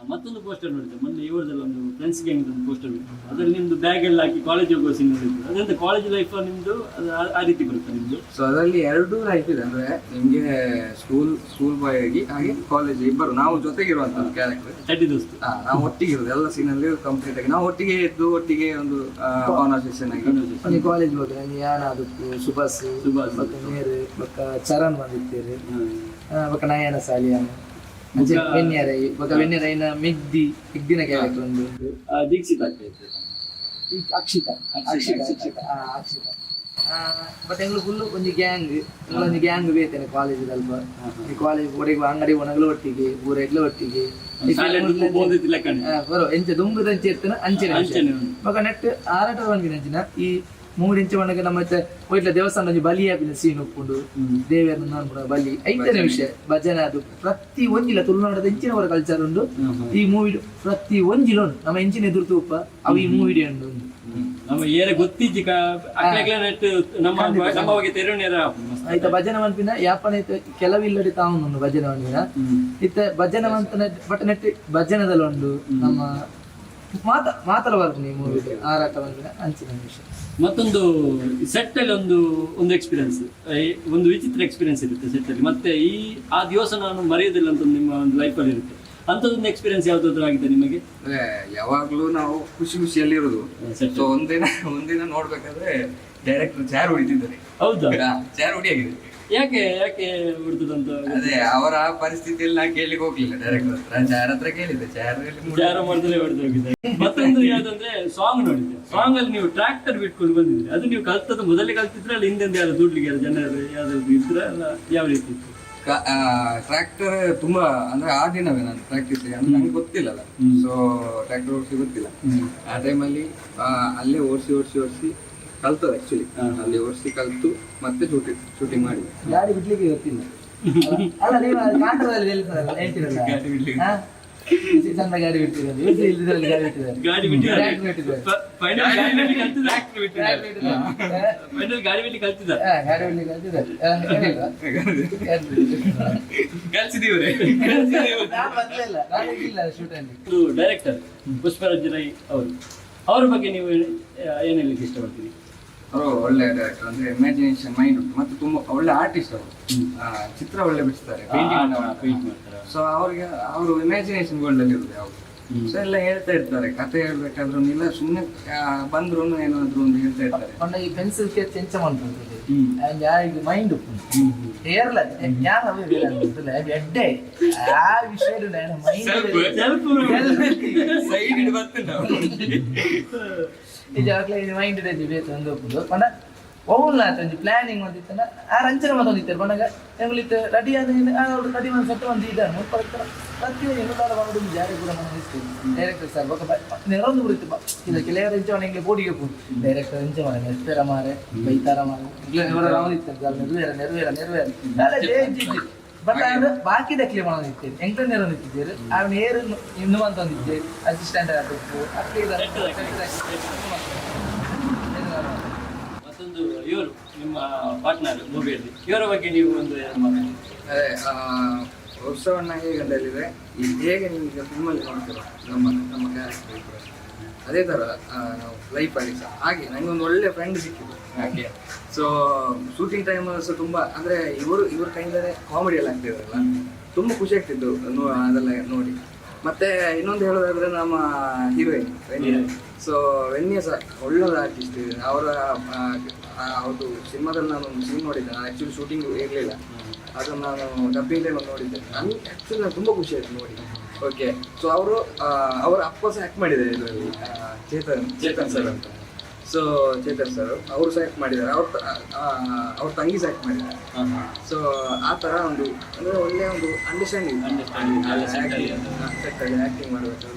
ಮತ್ತೊಂದು ಪೋಸ್ಟರ್ ನೋಡಿದ್ದೆ. ಮೊನ್ನೆ ಇವರದಲ್ಲ ಒಂದು ಫ್ರೆಂಡ್ಸ್ ಗ್ಯಾಂಗ್ ಒಂದು ಪೋಸ್ಟರ್ ಅದ್ರಲ್ಲಿ ನಿಮ್ದು ಬ್ಯಾಗ್ ಎಲ್ಲ ಹಾಕಿ ಕಾಲೇಜ್ ಹೋಗುವ ಸೀನ್ ನೋಡಿದ್ದು ಅದಂತ ಕಾಲೇಜ್ ಲೈಫ್ ನಿಮ್ದು? ಅದು ಆ- ಆ ರೀತಿ ಬರುತ್ತೆ ನಿಮ್ದು?
ಸೊ ಅದರಲ್ಲಿ ಎರಡು ಲೈಫ್ ಇದೆ. ಅಂದ್ರೆ ನಿಮ್ಗೆ ಸ್ಕೂಲ್ ಸ್ಕೂಲ್ ಬಾಯ್ ಆಗಿ ಹಾಗೆ ಕಾಲೇಜ್ ಇಬ್ಬರು. ನಾವು ಜೊತೆಗಿರುವಂತ ಕ್ಯಾರೆಕ್ಟರ್
ಚಡ್ಡಿ ದೋಸ್ತು.
ನಾವು ಒಟ್ಟಿಗೆ ಇರೋದು ಎಲ್ಲ ಅಲ್ಲಿ ಕಂಪ್ಲೀಟ್ ಆಗಿ. ನಾವು ಒಟ್ಟಿಗೆ ಇದ್ದು ಒಟ್ಟಿಗೆ ಒಂದು ಕಾನ್ವರ್ಸೇಷನ್ ಆಗಿ.
ನೀವು ಕಾಲೇಜ್ ಹೋದ್ರೆ ಅಲ್ಲಿ ಯಾರಾದ್ರು ಸುಭಾಷ್ ಸುಭಾಸ್
ಸುಭಾಸ್.
ಬೊಕ್ಕ ನೇರು ಬೊಕ್ಕ ಚರಣ್ ಬಂದಿರ್ತೀರಿ.
ಹ್ಮ್.
ಬೊಕ್ಕ ನಯನ ಸಾಲಿಯಾನ ಅಂಚೆ ವೆನ್ಯರೈ ಬೊಕ್ಕ ವೆನ್ಯರೈನ ಮಿಗ್ದಿ ಮಿಗ್ದಿನ ಕ್ಯಾರೆಕ್ಟರ್ ಒಂದು
ದೀಕ್ಷಿತ
ಅಕ್ಷಿತ ಅಕ್ಷಿತ ಅಕ್ಷಿತ ಅಕ್ಷಿತ. ಬಟ್ ಎಂಗ್ಳು ಫುಲ್ ಒಂಜಿ ಗ್ಯಾಂಗ್ ಒಂಜಿ ಗ್ಯಾಂಗ್ ಬೇತೇನೆ ಕಾಲೇಜ್ ಅಲ್ಪ ಈ ಕಾಲೇಜ್ ಒಡೆಗೆ ಅಂಗಡಿ ಒಣಗಲು ಒಟ್ಟಿಗೆ ಊರ ಎಗ್ಲ ಒಟ್ಟಿಗೆ. ಬರೋ ಎಂಚ ದುಂಬುದ ಅಂಚೆ ಎತ್ತನ ಅಂಚೆನೆ. ಮಗ ನೆಟ್ ಆರಾಟ ಬಂದಿನ ಅಂಚಿನ ಈ ಮೂರು ಇಂಚ ಒಣಗ ನಮ್ಮ ಹೋಯ್ಲ ದೇವಸ್ಥಾನ ಒಂಜಿ ಬಲಿ ಆಗಿನ ಸೀನ್ ಒಪ್ಪುಂಡು ನಾನು ಕೂಡ ಬಲಿ. ಐದನೇ ವಿಷಯ ಭಜನೆ ಅದು. ಪ್ರತಿ ಒಂಜಿಲ ತುಳುನಾಡದ ಇಂಚಿನವರ ಕಲ್ಚರ್ ಉಂಡು ಈ ಮೂವಿ ಪ್ರತಿ ಒಂಜಿಲ ಉಂಟು. ನಮ್ಮ ಇಂಚಿನ ಎದುರು ತೂಪ ಅವು ಈ ಮೂವಿ ಉಂಡು
ನಮ್ಮ ಏರೆ ಗೊತ್ತಿಜ್ಜಿ ನಮ್ಮ ನಮ್ಮ ಬಗ್ಗೆ ತೆರನೇರ
ಆಯ್ತ ಭಜನೆ ಮನ್ಪಿನ ಯಾಪನ ಐತ ಕೆಲವಿಲ್ಲಡಿ ತಾವು ಭಜನೆ ಮನ್ಪಿನ ಇತ್ತ ಭಜನೆ ಮಂತನ ಬಟ್ ನೆಟ್ಟು ಭಜನದಲ್ಲಿ ಉಂಡು ನಮ್ಮ ಮಾತ ಮಾತಲ ಬರ್ತೀನಿ ಈ ಮೂವಿ ಆರಾಟ ಬಂದಿನ ಅಂಚಿನ ವಿಷಯ.
ಮತ್ತೊಂದು ಸೆಟ್ ಅಲ್ಲಿ ಒಂದು ಒಂದು ಎಕ್ಸ್ಪೀರಿಯನ್ಸ್ ಒಂದು ವಿಚಿತ್ರ ಎಕ್ಸ್ಪೀರಿಯನ್ಸ್ ಇರುತ್ತೆ ಸೆಟ್ ಅಲ್ಲಿ. ಮತ್ತೆ ಈ ಆ ದಿವಸ ನಾನು ಮರೆಯೋದಿಲ್ಲ ಅಂತ ನಿಮ್ಮ ಒಂದು ಲೈಫ್ ಅಲ್ಲಿ ಇರುತ್ತೆ. ಅಂತದೊಂದು ಎಕ್ಸ್ಪೀರಿಯನ್ಸ್ ಯಾವ್ದಾದ್ರು ಆಗಿದೆ ನಿಮಗೆ?
ಯಾವಾಗ್ಲೂ ನಾವು ಖುಷಿ ಖುಷಿಯಲ್ಲಿ ಇರೋದು.
ಸೆಟ್
ಸೊ ಒಂದಿನ ಒಂದಿನ ನೋಡ್ಬೇಕಾದ್ರೆ ಡೈರೆಕ್ಟರ್ ಚೇರ್ ಹೊಡಿತಿದ್ದಾರೆ.
ಹೌದಾ?
ಚಾರ್ ಹೊಡಿಯಾಗಿದೆ.
ಯಾಕೆ ಯಾಕೆ ಬಿಡ್ತದಂತ
ಅದೇ ಅವರ ಪರಿಸ್ಥಿತಿಯಲ್ಲಿ ನಾ ಕೇಳಿಕ್ ಹೋಗ್ಲಿಲ್ಲ ಡೈರೆಕ್ಟರ್ ಹತ್ರ ಚಾರ್ ಹತ್ರ ಕೇಳಿದ್ದೆ ಚಾರ್
ಚಾರ ಮಾಡ್ದಲೇ ಹೊಡೆದು ಹೋಗಿದೆ ಮತ್ತೊಂದು ಯಾವ್ದಂದ್ರೆ ಸಾಂಗ್ ನೋಡಿದ್ದೆ. ಸಾಂಗ್ ಅಲ್ಲಿ ನೀವು ಟ್ರ್ಯಾಕ್ಟರ್ ಬಿಟ್ಕೊಂಡು ಬಂದಿದ್ರಿ ಅದು ನೀವು ಕಲ್ತದ್ದು ಮೊದಲೇ ಕಲ್ತಿದ್ರೆ ಅಲ್ಲಿ ಹಿಂದೆ ಯಾರು ದುಡ್ಲಿಗೆ ಯಾರು ಜನರು ಯಾವ್ದಾದ್ರು ಇದ್ರ ಯಾವ ರೀತಿ ಇತ್ತು?
ಟ್ರ್ಯಾಕ್ಟರ್ ತುಂಬಾ ಅಂದ್ರೆ ಆ ದಿನವೇ ನಾನು ಪ್ರಾಕ್ಟೀಸ್ ಅಂದ್ರೆ ನಂಗೆ ಗೊತ್ತಿಲ್ಲಲ್ಲ ಸೊ ಟ್ರ್ಯಾಕ್ಟರ್ ಓಡಿಸಿ ಗೊತ್ತಿಲ್ಲ. ಆ ಟೈಮಲ್ಲಿ ಅಲ್ಲೇ ಓಡಿಸಿ ಓಡಿಸಿ ಓಡಿಸಿ ಕಲ್ತದ ಆಕ್ಚುಲಿ ಅಲ್ಲಿ ವರ್ಷಿ ಕಲ್ತು ಮತ್ತೆ ಶೂಟಿಂಗ್ ಶೂಟಿಂಗ್ ಮಾಡಿ
ಗಾಡಿ ಬಿಡ್ಲಿಕ್ಕೆ ಗೊತ್ತಿಲ್ಲ. ಅಲ್ಲ ನೀವು ಕಾಂಟದಲ್ಲಿ ಹೇಳ್ತಾರಲ್ಲ ಹೇಳ್ತೀರಲ್ಲ?
ಗಾಡಿ ಬಿಡ್ಲಿಕ್ಕೆ.
ಚಂದ ಗಾಡಿ ಇಲ್ದಿದ್ರಲ್ಲಿ ಗಾಡಿ ಬಿಟ್ಟಿದ್ದಾರೆ.
ಬಿಟ್ಟಿದ್ದಾರೆ. ಫೈನಲ್
ಬಿಡ್ಲಿಕ್ಕೆ ಕಲ್ತಿದ್ದಾರೆ.
ಕಲ್ಸಿದೀವ್ರೆ.
ನಾನು ನಾನು
ಡೈರೆಕ್ಟರ್ ಪುಷ್ಪರಾಜ್ ರೈ ಅವರು. ಅವ್ರ ಬಗ್ಗೆ ನೀವು ಏನ್ ಇಷ್ಟ ಇಷ್ಟಪಡ್ತೀರಿ?
ಅವರು ಒಳ್ಳೆ ಡೈರೆಕ್ಟರ್ ಅಂದ್ರೆ ಇಮ್ಯಾಜಿನೇಷನ್ ಮೈಂಡ್ ಉಂಟು ಮತ್ತೆ ತುಂಬಾ ಒಳ್ಳೆ ಆರ್ಟಿಸ್ಟ್ ಅವರು. ಚಿತ್ರ ಒಳ್ಳೆ ಬಿಡಿಸ್ತಾರೆ ಸೊ ಅವ್ರಿಗೆ ಅವರು ಇಮ್ಯಾಜಿನೇಷನ್ ಗೋಲ್ಡಲ್ಲಿ ಇರುತ್ತೆ ಅವರು. ಸೊ ಎಲ್ಲ ಹೇಳ್ತಾ ಇರ್ತಾರೆ. ಕತೆ ಹೇಳ್ಬೇಕಾದ್ರೂ ಇಲ್ಲ ಸುಮ್ಮನೆ ಬಂದ್ರು ಏನಾದ್ರು ಒಂದು ಹೇಳ್ತಾ ಇರ್ತಾರೆ.
ಈ ಪೆನ್ಸಿಲ್ ಸ್ಕೆಚ್ ಚೆಂಚ ಮಾಡ್ತಾರೆ
ಹ್ಮ್.
ಯಾರಿಗೆ ಮೈಂಡ್ ಹೇರ್ಲ ಯಾರ ಎಡ್ಡೆ. ಆ ವಿಷಯ ಮೈಂಡ್
ಸೈಡ್ ಬರ್ತೇನೆ
ನಿಜವಾಗ್ಲೇ ಇದು ಮೈಂಡ್ ಇದೆ ಬೇಕು ಒಂದು ಒಪ್ಪುದು ಪಂಡ ಒವ್ವಲ್ಲ ಒಂಜಿ ಪ್ಲಾನಿಂಗ್ ಒಂದಿತ್ತನ ಆ ರಂಚನೆ ಮಾತೊಂದಿತ್ತಾರೆ ಪಂಡಗ ಎಂಗ್ಲಿತ್ತು ರೆಡಿ ಆದ ಅವ್ರು ರೆಡಿ ಮಾಡಿ ಸೆಟ್ ಒಂದು ಇದನ್ನು ಪ್ರತಿ ಎಲ್ಲಾರ ಮಾಡುದು ಜಾರಿ ಕೂಡ ನಾನು ಡೈರೆಕ್ಟರ್ ಸರ್ ಬೊಕ್ಕ ನೆರೊಂದು ಬಿಡುತ್ತೆ ಬಾ ಇದು ಕೆಲವರ ಇಂಚ ಎಂಗ್ಲಿ ಬೋಡಿಗೆ ಹೋಗುದು ಡೈರೆಕ್ಟರ್ ಇಂಚ ಮಾರೆ ನೆಸ್ಪೆರ ಮಾರೆ ಬೈತಾರ ಮಾರೆ ಇವರ ರಾವದಿತ್ತಾರೆ ನೆರವೇರ ನೆರವೇರ ನೆರವೇರ ನಾಳೆ ಜೇಂಜಿ ಬಟ್ ಅದು ಬಾಕಿ ದಕ್ಲಿ ಮಾಡೋದಿತ್ತೇವೆ ಎಂಕ್ಲ ನೆರ ನಿಂತಿದ್ದೀರಿ ಆ ನೇರು ಇನ್ನು ಅಂತ ಒಂದಿದ್ದೆ ಅಸಿಸ್ಟೆಂಟ್ ಆಗಬೇಕು. ಅಕ್ಕಿ
ಮತ್ತೊಂದು ಇವರು ನಿಮ್ಮ ಪಾರ್ಟ್ನರ್ ಮೂವಿಯಲ್ಲಿ ಇವರ ಬಗ್ಗೆ ನೀವು ಒಂದು
ಅದೇ ಉತ್ಸವಣ್ಣ ಹೇಗೆ ಅಂತ ಹೇಳಿದ್ರೆ ಈ ಹೇಗೆ ನಿಮಗೆ ಫಿಲ್ಮಲ್ಲಿ ನೋಡ್ತೀರ? ನಮ್ಮ ನಮ್ಮ ಕ್ಯಾರೆಕ್ಟರ್ ಅದೇ ಥರ ಲೈಫ್ ಆಗಿ ಲೈಫಲ್ಲಿ ಸಹ. ಹಾಗೆ ನನಗೆ ಒಂದು ಒಳ್ಳೆ ಫ್ರೆಂಡ್ ಸಿಕ್ಕಿದ್ರು ಹಾಗೆ. ಸೊ ಶೂಟಿಂಗ್ ಟೈಮ್ ಸಹ ತುಂಬ ಅಂದರೆ ಇವರು ಇವ್ರ ಕೈಯಿಂದಲೇ ಕಾಮಿಡಿ ಎಲ್ಲ ಆಗ್ತಿದ್ರಲ್ಲ ತುಂಬ ಖುಷಿ ಆಗ್ತಿತ್ತು ಅದೆಲ್ಲ ನೋಡಿ. ಮತ್ತೆ ಇನ್ನೊಂದು ಹೇಳೋದಾದ್ರೆ ನಮ್ಮ heroine Venya so Venya sir ಒಳ್ಳೆದ ಆರ್ಟಿಸ್ಟ್ ಅವರ ಅವ್ರದ್ದು ಸಿನಿಮಾದಲ್ಲಿ ನಾನು ಒಂದು ಸೀನ್ ನೋಡಿದ್ದೆ. ನಾನು ಆ್ಯಕ್ಚುಲಿ ಶೂಟಿಂಗ್ ಇರಲಿಲ್ಲ ಅದನ್ನು ನಾನು ಡಬ್ಬಿಂಗ್ ಟೈಮಲ್ಲಿ ನೋಡಿದ್ದೆ. ನನಗೆ ಆ್ಯಕ್ಚುಲಿ ನಾನು ತುಂಬ ಖುಷಿ ಆಯಿತು ನೋಡಿ. ಓಕೆ ಸೊ ಅವರು ಅವರ ಅಪ್ಪ ಸಹ ಆ್ಯಕ್ಟ್ ಮಾಡಿದ್ದಾರೆ ಇದರಲ್ಲಿ ಚೇತನ್ ಚೇತನ್ ಸರ್ ಅಂತ. ಸೊ ಚೇತನ್ ಸರ್ ಅವರು ಸಹ ಆ್ಯಕ್ಟ್ ಮಾಡಿದ್ದಾರೆ. ಅವ್ರ ಅವ್ರ ತಂಗಿ ಸಹ ಆ್ಯಕ್ಟ್ ಮಾಡಿದ್ದಾರೆ. ಸೊ ಆ ಥರ ಒಂದು ಅಂದರೆ ಒಳ್ಳೆಯ ಒಂದು ಅಂಡರ್ಸ್ಟ್ಯಾಂಡಿಂಗ್ ಅಂಡರ್ಸ್ಟ್ಯಾಂಡಿಂಗ್ ಆ್ಯಕ್ಟಿಂಗ್ ಮಾಡಬೇಕು.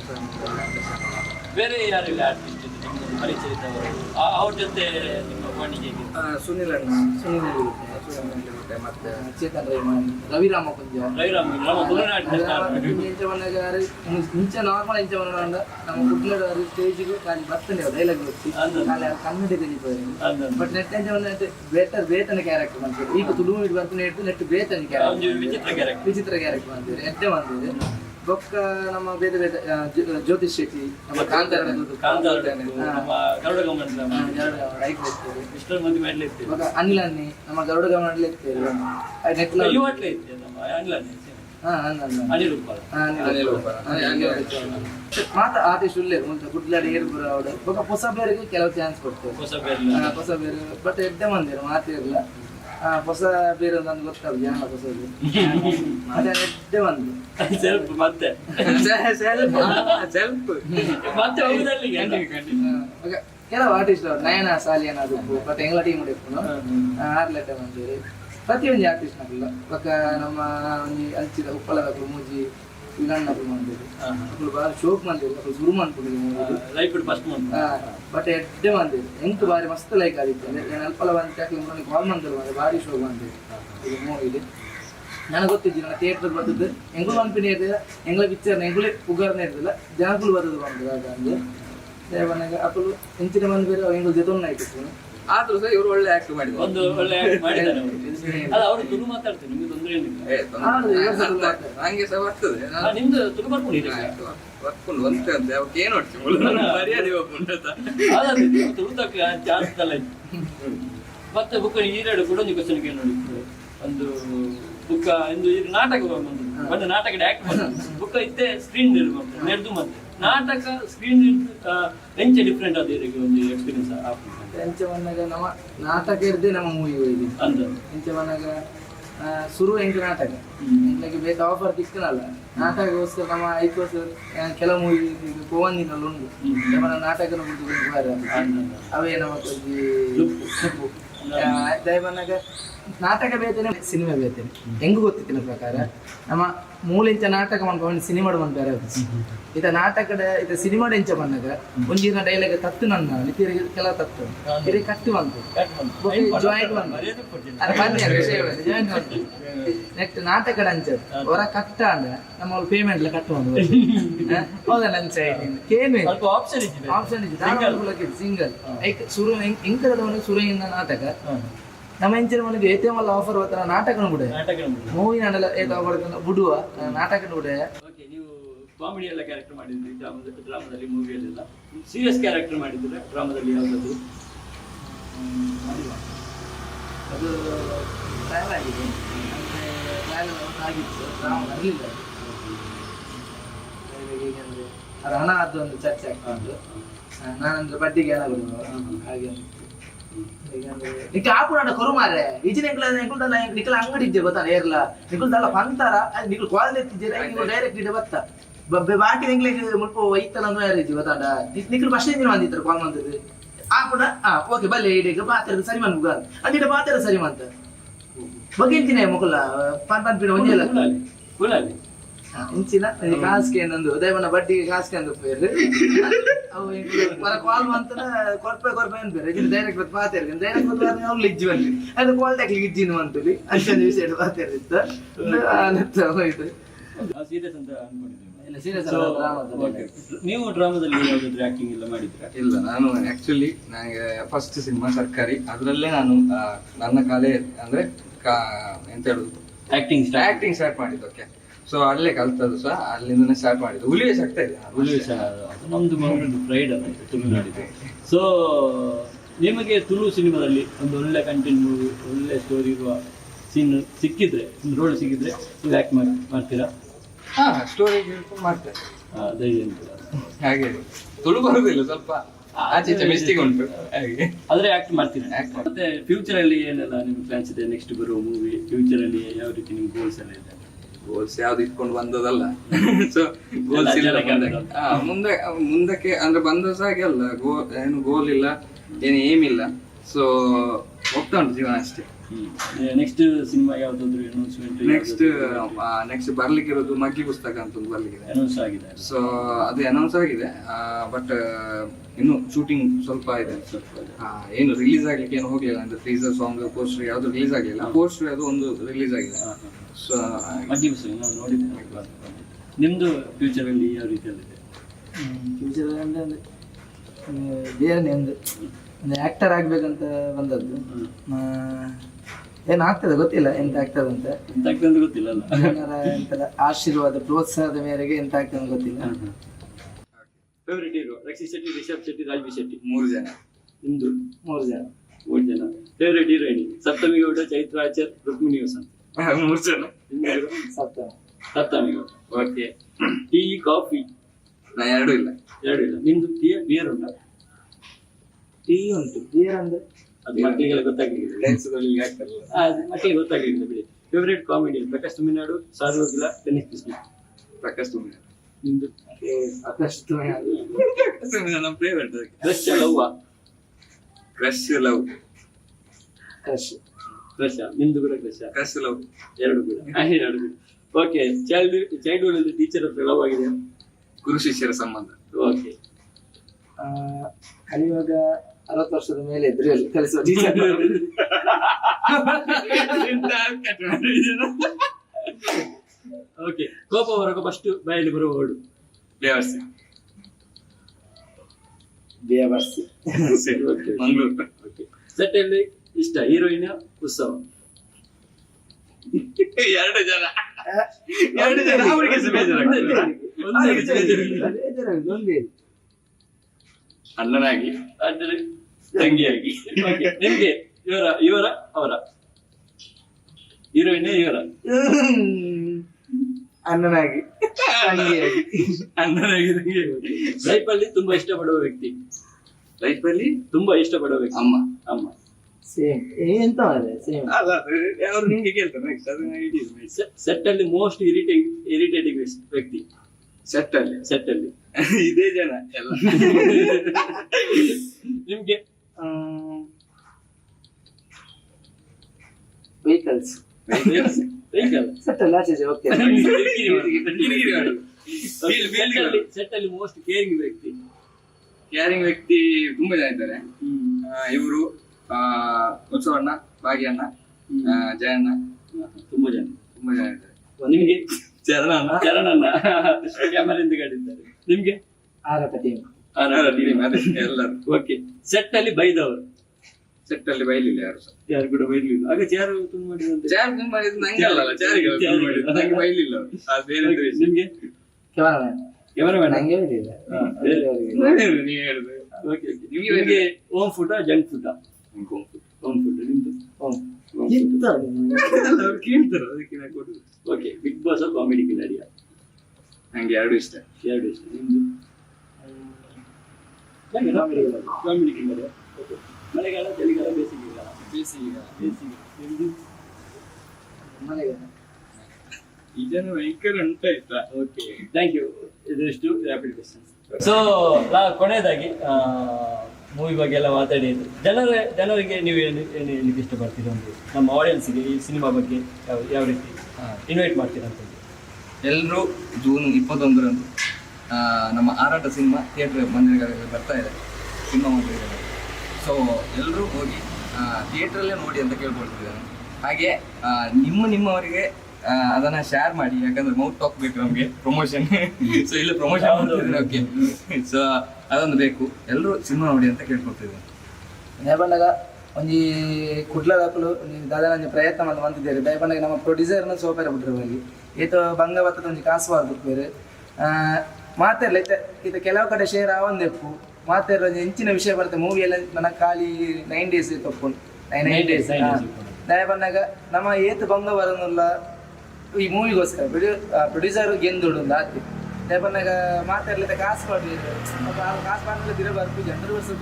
ಬೇರೆ ಯಾರೆಲ್ಲ ಆರ್ಟಿಸ್ಟ್ ನಿಮ್ಮೊಂದು ಪರಿಚಯ ಇದ್ದವರು. ಅವ್ರ ಜೊತೆ ನಿಮ್ಮ ಬಾಂಡಿಂಗ್
ಸುನಿಲ್ ಅಣ್ಣ.
ಸುನಿಲ್
ಸುನಿಲ್ ಮತ್ತೆ
ಚೇತನ್ ರೈಮಾನ್. ಇಂಚ ನಾರ್ಮಲ್ ಇಂಚ ನಮ್ಮ ಸ್ಟೇಜಿಗೂ ಖಾಲಿ ಡೈಲಾಗ್. ಖಾಲಿ ಬಟ್ ನೆಟ್ ಇಂಚ ಬಂದ ಬೇಟರ್ ಬೇತನ ಕ್ಯಾರೆಕ್ಟರ್ ಮಾಡ್ತಾರೆ. ಈಗ ತುಳು ಇಟ್ಟು ಬರ್ತಾನೆ ಇಟ್ಟು ನೆಟ್ ಬೇತನ
ಒಂದು
ಕ್ಯಾರೆಕ್ಟರ್
ವಿಚಿತ್ರ ಕ್ಯಾರೆಕ್ಟರ್
ಎಡ್ಡೆ ಬೊಕ್ಕ ನಮ್ಮ ಬೇರೆ ಬೇರೆ ಜ್ಯೋತಿಷ್ ಶೆಟ್ಟಿ ನಮ್ಮ ಕಾಂತಾರ ಅನಿಲ್ ಅನ್ನಿ ನಮ್ಮ ಗರುಡ ಗಮನ ಇರ್ತೇವೆ ಮಾತ ಆರ್ಟಿಸ್ಟ್ ಉಳ್ಳೇ ಮುಂಚೆ ಗುಡ್ಲಾಡಿ ಏರ್ಬುರ ಅವಡು ಹೊಸ ಬೇರೆಗೆ ಕೆಲವು ಚಾನ್ಸ್ ಕೊಡ್ತೇವೆ
ಹೊಸ ಬೇರೆ.
ಬಟ್ ಎಡ್ಡೆ ಮಂದಿರು ಮಾತಿರಲ್ಲ ಹಾ ಹೊಸ ಬೇರೆ ನನ್ಗೆ ಗೊತ್ತಾಗ ಜನ ಹೊಸದು ಅದೇ ಎಡ್ಡೆ ಮಂದಿ.
ಸ್ವಲ್ಪ ಮತ್ತೆ. *laughs*
ಸೆಲ್ಫ್
ಮತ್ತೆ
ಕೆಲವು ಆರ್ಟಿಸ್ಟ್ ಅವ್ರು ನಯನ ಸಾಲಿಯನ ಅದು ಬಟ್ ಎಂಗ್ಲ ಟೀಮ್ ಹಿಡಿಕೊಂಡು ಆರ್ ಲೆಟರ್ ಅಂತೇಳಿ ಪ್ರತಿಯೊಂದು ಆರ್ಟಿಸ್ಟ್ ನಗಲ್ಲ ಬೊಕ್ಕ ನಮ್ಮ ಒಂಜಿ ಅಂಚಿದ ಉಪ್ಪಳದ ಮೂಜಿ ವಿಲಣ್ಣಗಳು ಆ ಅಕುಲು ಬಾರಿ ಶೋಕ್ ಮಂದಿರು ಗುರು ಮಾಡ್ಕೊಂಡಿದ್ರು
ಲೈಫ್ ಫಸ್ಟ್ ಮಂತ್
ಬಟ್ ಎಡ್ಡೆ ಮಂದಿರು ಎಂಟು ಬಾರಿ ಮಸ್ತ್ ಲೈಕ್ ಅಂದ್ರೆ ನಾನು ಅಲ್ಪಲ ಬಂದ ಯಾಕೆ ಗೋಲ್ ಕಾಲ್ ಮಾಡಿದ್ರು ಮಾರೆ ಭಾರಿ ಶೋಕ್ ಬಂದಿದೆ. ಇದು ಮೂವಿಲಿ. ನನಗೆ ಗೊತ್ತಿದ್ದು ನಾನು ಥಿಯೇಟರ್ ಬರ್ತದ್ದು. ಎಂಗುಳು ಅನ್ಪಿನಿ ಇರ್ತದೆ ಎಂಗ್ಲ ಪಿಕ್ಚರ್ ಎಂಗುಳಿ ಉಗರ್ನೇ ಇರ್ತದಿಲ್ಲ ಜನಗಳು ಬರ್ತದೆ ಬಂದು ಅಂದ್ರೆ ದೇವನಾಗ ಅಕ್ಕಳು ಇಂಚಿನ ಮಂದಿ ಬೇರೆ ಎಂಗುಳು ಜೊತೆ
ಆದ್ರೂ ಸಹ ಇವರು ಒಳ್ಳೆ ಆಕ್ಟ್ ಮಾಡಿದ್ರು.
ಒಂದು ಒಳ್ಳೆ ಆಕ್ಟ್ ಮಾಡಿದ್ದಾರೆ ಅವರು. ಅಲ್ಲ ಅವರು ತುಳು ಮಾತಾಡ್ತಾರೆ ನಿಮಗೆ ತೊಂದರೆ ಏನಿಲ್ಲ.
ನಂಗೆ ಸಹ ಬರ್ತದೆ.
ಆ,
ನಾನು
ನಿಮ್ದು ತುಳು ಬರ್ಕೊಂಡಿದೆ
ಬರ್ಕೊಂಡು ಒಂದೇ ಅಂತ. ಅವಕ್ಕೆ ಏನು ಹೊಡ್ಸಿ ಮರ್ಯಾದೆ ಹೋಗ್ಕೊಂಡು ಅಂತ.
ಅದೇ ತುಳು ತಕ್ಕ ಜಾಸ್ತಿ ಅಲ್ಲ ಇದು. ಮತ್ತೆ ಬುಕ್ ಈರೆಡು ಕೂಡ ಒಂದು ಕ್ವಶನ್ ಕೇಳಿ ನೋಡಿ. ಒಂದು ಬುಕ್ಕ ಒಂದು ಇದು ನಾಟಕ ಬಂದು ಒಂದು ನಾಟಕ ಆಕ್ಟ್ ಬುಕ್ಕ ಇದ್ದೆ ಸ್ಕ್ರೀನ್ ಮಾಡ್ತಾರೆ ನೆಡ್ದು ಮತ್ತೆ. ನಾಟಕ ಸ್ಕ್ರೀನ್ ಎಂಚ ಡಿಫ್ರೆಂಟ್ ಅದ ಇದಕ್ಕೆ ಒಂದು ಎಕ್ಸ್ಪೀರಿಯನ್ಸ್
ಎಂಚ ಬಂದಾಗ ನಮ್ಮ ನಾಟಕ ಇರ್ದೆ ನಮ್ಮ ಮೂವಿ ಹೋಯ್ದು
ಅಂತ
ಎಂಚ ಬಂದಾಗ ಶುರು ಎಂಕ ನಾಟಕ? ಎಂಕ್ಲಗೆ ಬೇಕಾ ಆಫರ್ ತಿಕ್ಕನಲ್ಲ ನಾಟಕಗೋಸ್ಕರ ನಮ್ಮ ಐಕೋಸ್ಕರ ಕೆಲವು ಮೂವಿ ಕೋವಂದಿನಲ್ಲಿ ಉಂಟು. ನಮ್ಮ ನಾಟಕನ ಬಿಟ್ಟು ಬಾರ ಅವೇ ನಮ್ಮ ಕೊದ್ದಿ ದಯ ಬಂದಾಗ ನಾಟಕ ಬೇತೇನೆ ಸಿನಿಮಾ ಬೇತೇನೆ. ಹೆಂಗು ಗೊತ್ತಿತ್ತಿನ ಪ್ರಕಾರ? ನಮ್ಮ ಮೂಲಿಂಚ ನಾಟಕ ಮಾಡ್ಕೊಂಡು ಸಿನಿಮಾಡ್ ಬೇರೆ ಇತ ನಾಟಕದ ಇತ ಸಿನಿಮಾಡ್ ಎಂಚ ಬಂದಾಗ ಒಂಜಿನ ಡೈಲಾಗ್ ತತ್ತು ನನ್ನ ನಿತಿರಿ ಕೆಲ ತತ್ತು. ಇರಿ ಕಟ್ಟು ಬಂತು. ಜಾಯಿಂಟ್ ಬಂತು. ನೆಕ್ಸ್ಟ್ ನಾಟಕದ ಅಂಚ. ಹೊರ ಕಟ್ಟ ಅಂದ ನಮ್ಮ ಪೇಮೆಂಟ್ ಎಲ್ಲ ಕಟ್ಟು ಬಂದು ಹೌದಲ್ಲ ಅಂಚ ಕೇನು
ಆಪ್ಷನ್ ಇದ್ದಿದೆ.
ಆಪ್ಷನ್ ಇದೆ ಸಿಂಗಲ್ ಐಕ್ ಸುರು ಇಂಕದವನಿಗೆ ಸುರೆಯಿಂದ ನಾಟಕ? ನಮ್ಮ ಹೆಂಚಿನ ಮನೆಗೆ ಏತೆ ಮಲ್ಲ ಆಫರ್ ಬಿಡ
ನಾಟಕ
ಮೂವಿ ನಾಡಲ್ಲ ಏತ ಆಫರ್ ಬಿಡುವ ನಾಟಕನ ಬಿಡ
ಓಕೆ ನೀವು ಕಾಮಿಡಿ ಎಲ್ಲ ಕ್ಯಾರೆಕ್ಟರ್ ಮಾಡಿದ್ರಿ ಡ್ರಾಮದಲ್ಲಿ ಡ್ರಾಮದಲ್ಲಿ ಮೂವಿಯಲ್ಲೆಲ್ಲ ಸೀರಿಯಸ್ ಕ್ಯಾರೆಕ್ಟರ್ ಮಾಡಿದ್ರೆ ಡ್ರಾಮದಲ್ಲಿ ಯಾವುದಾದ್ರು?
ಅದು ಟ್ರಯಲ್ ಆಗಿದೆ. ಅಂದರೆ ಟ್ರಯಲ್ ಆಗಿತ್ತು ನಾವು ಬರಲಿಲ್ಲ. ಹೀಗಂದ್ರೆ ಅದು ಹಣ ಅದು ಒಂದು ಚರ್ಚೆ ಆಗ್ತಾ ಉಂಟು. ನಾನಂದ್ರೆ ಬಡ್ಡಿಗೆ ಕೊಡುವ ಹಾಗೆ ನಿಕ್ಕೆ ಆಪುರಾಡ ಕೊರು ಮಾರೆ ಈಚಿನ ಎಂಕ್ಲ ಎಂಕ್ಲದಲ್ಲ ನಿಕ್ಕಲ ಅಂಗಡಿ ಇದ್ದೆ ಗೊತ್ತಾ? ಏರ್ಲ ನಿಕ್ಕಲ್ದಲ್ಲ ಪಂತಾರ ನಿಕ್ಕಲ್ ಕ್ವಾಲ್ ಎತ್ತಿದ್ದೀರ ನೀವು ಡೈರೆಕ್ಟ್ ಇಡೆ ಬತ್ತ ಬಾಕಿ ಎಂಗ್ಲಿಗೆ ಮುಲ್ಪ ಐತಲ್ಲ ಅಂದ್ರೆ ಯಾರು ಇದ್ದಿ ಗೊತ್ತಾಡ ನಿಕ್ಕಲ್ ಫಸ್ಟ್ ದಿನ ಬಂದಿತ್ತು ಕಾಲ್ ಬಂದದ್ದು. ಆಪುಡ ಆ, ಓಕೆ ಬಲ್ಲೆ ಇಡೀಗ ಪಾತ್ರ ಸರಿ ಮನ್ ಮುಗಾಲ್ ಅದಿಡ ಪಾತ್ರ ಸರಿ ಮಂತ ಬಗೆಂತಿನ ಮುಕುಲ ಪನ್ ಪನ್
ಪಿಡ ಒಂದೇ
ಇಂಚಿನ ಕಾಸ್ಕೆ ನಂದು ಉದಯವನ ಬಡ್ಡಿಗೆ ಕಾಸ್ಕೆ ಅಂದು ಪೇರು ಅವು ಪರ ಕಾಲ್ ಮಂತನ ಕೊರ್ಪೆ ಕೊರ್ಪೆ ಅಂತ ಬೇರೆ ಇಲ್ಲಿ ಡೈರೆಕ್ಟ್ ಬತ್ ಪಾತೇರು ಡೈರೆಕ್ಟ್ ಬತ್ ಪಾತೇರು ಅವ್ನು ಲಿಜ್ಜಿ ಬಂದ್ಲಿ ಅದು ಕ್ವಾಲಿಟಿ ಇಜ್ಜಿನ ಮಂತಲಿ ಅಷ್ಟೊಂದು ವಿಷಯ ಪಾತೇರು ಇತ್ತು ಅನಂತ ಹೋಯ್ತು.
ಸೀರಿಯಸ್ ಅಂತ. ನೀವು ಡ್ರಾಮದಲ್ಲಿ ಯಾವ್ದಾದ್ರು ಆಕ್ಟಿಂಗ್ ಎಲ್ಲ ಮಾಡಿದ್ರೆ?
ಇಲ್ಲ ನಾನು ಆಕ್ಚುಲಿ ನನಗೆ ಫಸ್ಟ್ ಸಿನಿಮಾ ಸರ್ಕಾರಿ. ಅದರಲ್ಲೇ ನಾನು ಆ, ನನ್ನ ಕಲೆ ಅಂದ್ರೆ ಕಾ- ಎಂತ ಹೇಳುದು?
ಆಕ್ಟಿಂಗ್ ಸ್ಟಾರ್ಟ್
ಆಕ್ಟಿಂಗ್ ಸ್ಟಾರ್ಟ್ ಮಾಡಿದ್ದು ಓಕೆ ಸೊ ಅಲ್ಲೇ ಕಲ್ತದ್ದು ಸಹ ಅಲ್ಲಿಂದನೇ ಸ್ಟಾರ್ಟ್ ಮಾಡಿದ್ದು. ಹುಲಿಯೇ ಇಲ್ಲ. ಇದೆ ನಾನು.
ನಮ್ದು ಮಂಗಳೂರು ಪ್ರೈಡ್ ಇದು ತುಳುನಾಡಿದೆ ಸೊ ನಿಮಗೆ ತುಳು ಸಿನಿಮಾದಲ್ಲಿ ಒಂದು ಒಳ್ಳೆ ಕಂಟೆಂಟ್ ಮೂವಿ ಒಳ್ಳೆ ಸ್ಟೋರಿ ಇರುವ ಸೀನ್ ಸಿಕ್ಕಿದ್ರೆ ಒಂದು ರೋಲ್ ಸಿಕ್ಕಿದ್ರೆ ನೀವು ಆಕ್ಟ್ ಮಾಡ್ತೀರಾ?
ಹಾ ಸ್ಟೋರಿ
ಆ, ಧೈರ್ಯ.
ಹಾಗೆ. ತುಳು ಬರುದಿಲ್ಲ ಸ್ವಲ್ಪ ಆಚೆ ಈಚೆ ಮಿಸ್ಟೇಕ್ ಉಂಟು. ಹಾಗೆ.
ಆದ್ರೆ ಆಕ್ಟ್ ಮಾಡ್ತೀರಾ?
ಮಾಡ್ತೀನಿ.
ಮತ್ತೆ ಫ್ಯೂಚರ್ ಅಲ್ಲಿ ಏನೆಲ್ಲ ನಿಮ್ಗೆ ಪ್ಲಾನ್ಸ್ ಇದೆ? ನೆಕ್ಸ್ಟ್ ಬರುವ ಮೂವಿ ಫ್ಯೂಚರ್ ಅಲ್ಲಿ ಯಾವ ರೀತಿ ನಿಮ್ಗೆ ಗೋಲ್ಸ್ ಎಲ್ಲ ಇದೆ?
ಗೋಲ್ಸ್ ಯಾವ್ದು ಇಟ್ಕೊಂಡು ಬಂದದಲ್ಲ. *laughs* ಸೊ ಗೋಲ್ಸ್ ಇಲ್ಲ ಮುಂದೆ. ಮುಂದಕ್ಕೆ ಅಂದ್ರೆ ಬಂದ ಹಾಗೆ ಅಲ್ಲ ಗೋ ಏನು ಗೋಲ್ ಇಲ್ಲ ಏನು ಏಮ್ ಇಲ್ಲ. ಸೊ ಹೋಗ್ತಾ ಉಂಟು ಜೀವನ ಅಷ್ಟೇ.
ನೆಕ್ಸ್ಟ್ ಸಿನಿಮಾ ಯಾವ್ದಾದ್ರು ಅನೌನ್ಸ್ಮೆಂಟ್
ನೆಕ್ಸ್ಟ್ ನೆಕ್ಸ್ಟ್ ಬರ್ಲಿಕ್ಕೆ ಇರೋದು ಮಗ್ಗಿ ಪುಸ್ತಕ ಅಂತ ಒಂದು ಬರ್ಲಿಕ್ಕೆ
ಅನೌನ್ಸ್ ಆಗಿದೆ
ಸೊ ಅದು ಅನೌನ್ಸ್ ಆಗಿದೆ. ಬಟ್ ಇನ್ನು ಶೂಟಿಂಗ್ ಸ್ವಲ್ಪ ಇದೆ. ಏನು ರಿಲೀಸ್ ಆಗ್ಲಿಕ್ಕೆ ಏನು ಹೋಗ್ಲಿಲ್ಲ. ಅಂದ್ರೆ ಟೀಸರ್ ಸಾಂಗ್ ಪೋಸ್ಟರ್ ಯಾವ್ದು ರಿಲೀಸ್ ಆಗ್ಲಿಲ್ಲ ಪೋಸ್ಟರ್ ಅದು ಒಂದು ರಿಲೀಸ್ ಆಗಿದೆ. ಸೊ
ಮಗ್ಗಿ ಪುಸ್ತಕ ನೋಡಿದ್ದೆ. ನಿಮ್ದು ಫ್ಯೂಚರ್ ಅಲ್ಲಿ ಯಾವ ರೀತಿಯಲ್ಲಿ
ಫ್ಯೂಚರ್ ಅಂದ್ರೆ ಬೇರೆ ಒಂದು ಒಂದು ಆಕ್ಟರ್ ಆಗ್ಬೇಕಂತ ಬಂದದ್ದು. ಏನ್ ಆಗ್ತದೆ ಗೊತ್ತಿಲ್ಲ ಎಂತ ಆಗ್ತದೆ ಅಂತ.
ಎಂತ ಆಗ್ತದೆ ಅಂತ ಗೊತ್ತಿಲ್ಲ ಅಲ್ಲ.
ಜನರ ಆಶೀರ್ವಾದ ಪ್ರೋತ್ಸಾಹದ ಮೇರೆಗೆ ಎಂತ ಆಗ್ತದೆ ಅಂತ ಗೊತ್ತಿಲ್ಲ.
Favourite hero Rakshit Shetty Rishab Shetty Raj B Shetty?
ಮೂರು ಜನ.
ಇಂದು?
ಮೂರು ಜನ.
ಮೂರು ಜನ. Favourite heroine Saptami Gowda Chaitra Achar Rukmini Vasanth.
ಮೂರು ಜನ.
ಸಪ್ತಮ.
Saptami Gowda. Okay. Tea coffee?
ನಾ ಎರಡೂ ಇಲ್ಲ.
ಎರಡು ಇಲ್ಲ. ನಿಮ್ದು ಟೀ ಬಿಯರ್ ಉಂಟಾ?
ಟೀ ಉಂಟು. ಬಿಯರ್ ಅಂದ್ರೆ?
ಅದು ಮಕ್ಕಳಿಗೆಲ್ಲ ಗೊತ್ತಾಗ್ಲಿಲ್ಲ ಮಕ್ಕಳಿಗೆ ಗೊತ್ತಾಗ್ಲಿಲ್ಲ ಬಿಡಿ ಫೇವ್ರೆಟ್ ಕಾಮಿಡಿ ಪ್ರಕಾಶ್ ತುಮಿನಾಡು ಸಾರ್ವಗಿಲ ಗಣೇಶ್ ಕೃಷ್ಣ.
ಪ್ರಕಾಶ್ ತುಮಿನಾಡು
ನಿಮ್ದು?
ತುಮಿನಾಡು
ನಮ್ಮ ಫೇವರೇಟ್
ಕ್ರಶ್ ಲವ್ವ
ಕ್ರಶ್ ಲವ್
ಕ್ರಶ್
ಕ್ರಶ ನಿಮ್ದು ಕೂಡ ಕ್ರಶ್
ಕ್ರಶ್ ಲವ್
ಎರಡು ಕೂಡ. ಎರಡು ಕೂಡ. ಓಕೆ ಚೈಲ್ಡ್ ಚೈಲ್ಡ್ಹುಡ್ ಅಲ್ಲಿ ಟೀಚರ್ ಹತ್ರ ಲವ್ ಆಗಿದೆ
ಗುರು ಶಿಷ್ಯರ ಸಂಬಂಧ.
ಓಕೆ
ಕಲಿಯುವಾಗ ಅರವತ್ತು ವರ್ಷದ ಮೇಲೆ ಇದ್ರು ಅಲ್ಲಿ ಕಲಿಸುವ ಟೀಚರ್
ಓಕೆ ಕೋಪ ಫಸ್ಟ್ ಬಯಲು ಬರುವ
ಬೇವರ್ಸಿ. ಮಂಗಳೂರು.
ಓಕೆ ಸೆಟ್ ಅಲ್ಲಿ ಇಷ್ಟ ಹೀರೋಯಿನ್ ಉತ್ಸವ?
ಎರಡು ಜನ. ಎರಡು ಜನ. ಅವರಿಗೆ ಬೇಜಾರಾಗ್ತದೆ.
ಒಂದೇ
ಅಣ್ಣನಾಗಿ.
ಅಂದ್ರೆ
ತಂಗಿಯಾಗಿ.
ನಿಮ್ಗೆ ಇವರ ಇವರ ಅವರ? ಹೀರೋಯಿನ್ ಇವರ?
ಅಣ್ಣನಾಗಿ.
ಅಣ್ಣನಾಗಿ
ಲೈಫ್ ಅಲ್ಲಿ ತುಂಬಾ ಇಷ್ಟಪಡುವ ವ್ಯಕ್ತಿ.
ಲೈಫ್ ಅಲ್ಲಿ
ತುಂಬಾ ಇಷ್ಟಪಡುವ ವ್ಯಕ್ತಿ.
ಅಮ್ಮ.
ಅಮ್ಮ.
ಸೇಮ್. ಎಂತ
ಅವ್ರು ನಿಮ್ಗೆ ಕೇಳ್ತಾರೆ ನೆಕ್ಸ್ಟ್ ಅದು ಹಿಡಿಯುದು
ಸೆಟ್ ಅಲ್ಲಿ ಮೋಸ್ಟ್ ಇರಿಟೇಟಿಂಗ್ ಇರಿಟೇಟಿಂಗ್ ವ್ಯಕ್ತಿ.
ಸೆಟ್ ಅಲ್ಲಿ
ಸೆಟ್ ಅಲ್ಲಿ
ಇದೇ ಜನ ಎಲ್ಲ.
ನಿಮ್ಗೆ
ವೆಹಿಕಲ್ಸ್
ವೆಹಿಕಲ್
ಸೆಟ್ ಅಲ್ಲ ಆಚೆ.
ಸೆಟ್ ಅಲ್ಲಿ ಮೋಸ್ಟ್ ಕೇರಿಂಗ್ ವ್ಯಕ್ತಿ
ಕೇರಿಂಗ್ ವ್ಯಕ್ತಿ ತುಂಬಾ ಜನ ಇದ್ದಾರೆ ಇವರು ಉತ್ಸವಣ್ಣ ಭಾಗ್ಯಣ್ಣ ಅಣ್ಣ ಜಯಣ್ಣ.
ತುಂಬಾ ಜನ.
ತುಂಬಾ ಜನ ಇದ್ದಾರೆ.
ನಿಮ್ಗೆ?
ಚರಣ ಅಣ್ಣ
ಚರಣಣ್ಣ ಕ್ಯಾಮರಾ ಹಿಂದ್ಗಡಿದ್ದಾರೆ ನಿಮ್ಗೆ?
ಆರತ ಟೀಮ್
ಅದೇ ಎಲ್ಲರೂ
ಓಕೆ ಸೆಟ್ ಅಲ್ಲಿ ಬೈದವರು
ಸೆಟ್ ಅಲ್ಲಿ ಬೈಲಿಲ್ಲ ಯಾರು ಸಹ
ಯಾರು ಕೂಡ ಬೈಲಿಲ್ಲ ಆಗ ಚಾರು ತುಂಬ ಮಾಡಿದಂತೆ
ಚಾರ್ ತುಂಬ ಮಾಡಿದ್ದು ನಂಗೆ ಅಲ್ಲಲ್ಲ ಚಾರಿಗೆ ತುಂಬ ಮಾಡಿದ್ದು ನಂಗೆ ಬೈಲಿಲ್ಲ ಅವ್ರು. ಅದು ಬೇರೆ ಎಂತ ವಿಷಯ.
ನಿಮ್ಗೆ
ಕ್ಯಾಮರಾಮನ್
ಕ್ಯಾಮರಾ
ನಂಗೆ ಹೇಳಿಲ್ಲ
ಹಾ, ಬೇರೆ.
ನೀವು ಹೇಳುದು
ಓಕೆ ಓಕೆ
ನಿಮ್ಗೆ
ನಿಮ್ಗೆ ಓಮ್ ಫುಟ ಜಂಕ್ ಫುಟ
ನಂಗೆ ಗೊತ್ತು.
ಓಮ್ ಫುಡ್ ನಿಮ್ದು
ಹ್ಮ್.
Home
ಎಂತ
food.
ಅದೆಲ್ಲ ಅವ್ರು ಕೇಳ್ತಾರೆ ಅದಕ್ಕೆ ನಾನು ಕೊಡುದು
ಓಕೆ ಬಿಗ್ ಬಾಸ್ ಕಾಮಿಡಿ ಕಿಲಾಡಿಯ
ನಂಗೆ ಎರಡು ಇಷ್ಟ
ಎರಡು ಇಷ್ಟ ನಿಮ್ದು ಓಕೆ ಮಳೆಗಾಲ ಚಳಿಗಾಲ ಬೇಸಿಗೆಗಾಲ.
ಬೇಸಿಗೆ
ಬೇಸಿಗೆ
ಮನೆಗೆ
ಇದನ್ನು ಭಯಂಕರ ಉಂಟಾಯ್ತಾ
ಓಕೆ ಥ್ಯಾಂಕ್ ಯು ಇದಿಷ್ಟು ರ್ಯಾಪಿಡ್ ಕ್ವೆಶನ್ಸ್ ಸೊ ಕೊನೆಯದಾಗಿ ಮೂವಿ ಬಗ್ಗೆ ಎಲ್ಲ ಮಾತಾಡಿದ್ರು ಜನರ ಜನರಿಗೆ ನೀವು ಏನು ಏನು ಹೇಳಲಿಕ್ಕೆ ಇಷ್ಟಪಡ್ತೀರಾ ಒಂದು ನಮ್ಮ ಆಡಿಯನ್ಸ್ಗೆ ಈ ಸಿನಿಮಾ ಬಗ್ಗೆ ಯಾವ ಯಾವ ರೀತಿ ಇನ್ವೈಟ್ ಮಾಡ್ತೀರಾ ಅಂತ. ಹೇಳಿ.
ಎಲ್ಲರೂ ಜೂನ್ ಇಪ್ಪತ್ತೊಂದರಂದು ನಮ್ಮ ಆರಾಟ ಸಿನಿಮಾ ಥಿಯೇಟರ್ ಮಂದಿರಗಳಲ್ಲಿ ಬರ್ತಾ ಇದೆ. ಸಿನಿಮಾ ಮಂದಿರಗಳಲ್ಲಿ ಸೊ ಎಲ್ಲರೂ ಹೋಗಿ ಥಿಯೇಟ್ರಲ್ಲೇ ನೋಡಿ ಅಂತ ಕೇಳ್ಕೊಳ್ತಿದ್ದೇನೆ ಹಾಗೆ ನಿಮ್ಮ ನಿಮ್ಮವರಿಗೆ ಅದನ್ನ ಶೇರ್ ಮಾಡಿ ಯಾಕಂದ್ರೆ ಮೌತ್ ಟಾಕ್ ಬೇಕು ನಮಗೆ ಪ್ರಮೋಷನ್ ಸೊ ಇಲ್ಲಿ ಪ್ರಮೋಷನ್ ಓಕೆ ಸೊ ಅದೊಂದು ಬೇಕು. ಎಲ್ಲರೂ ಸಿನಿಮಾ ನೋಡಿ ಅಂತ ಕೇಳ್ಕೊಳ್ತಿದ್ದೇನೆ
ದಯಪಂಡಗ ಒಂಜಿ ಕುಡ್ಲದಾಕಲು ದಾದನ ಒಂಜಿ ಪ್ರಯತ್ನ ಮಂತ್ ಬಂದಿದ್ದೇವೆ ದಯಪಂಡಗ ನಮ್ಮ ಪ್ರೊಡ್ಯೂಸರ್ನ ಸೋಪೇರ ಬಿಟ್ಟರು ಹೋಗಿ ಈತ ಬಂಗ ಬತ್ತದ ಒಂಜಿ ಕಾಸು ಬರ್ಬೇಕು ಮಾತಾಡ್ಲ ಈತ ಕೆಲವು ಕಡೆ ಶೇರ್ ಆವಂದೆಪ್ಪು ಮಾತಾಡ್ರ ಒಂಜಿ ಹೆಂಚಿನ ವಿಷಯ ಬರುತ್ತೆ. ಮೂವಿ ಎಲ್ಲ ನನ್ನ ಖಾಲಿ ನೈನ್ ಡೇಸ್ ತಪ್ಪು ನೈನ್ ಡೇಸ್. ದಯ ಬಂದಾಗ ನಮ್ಮ ಏತು ಬಂಗ ಬರೋದಿಲ್ಲ. ಈ ಮೂವಿಗೋಸ್ಕರ ಪ್ರೊಡ್ಯೂಸರ್ ಗೆಂದುಡು ಆತಿ ದಯ ಬಂದಾಗ ಮಾತಾಡ್ಲಿಕ್ಕೆ ಕಾಸು ಮಾಡಿ ಕಾಸು ಮಾಡಿದ್ರೆ ದಿನ ಬರ್ಬು ಜನರು ವರ್ಷ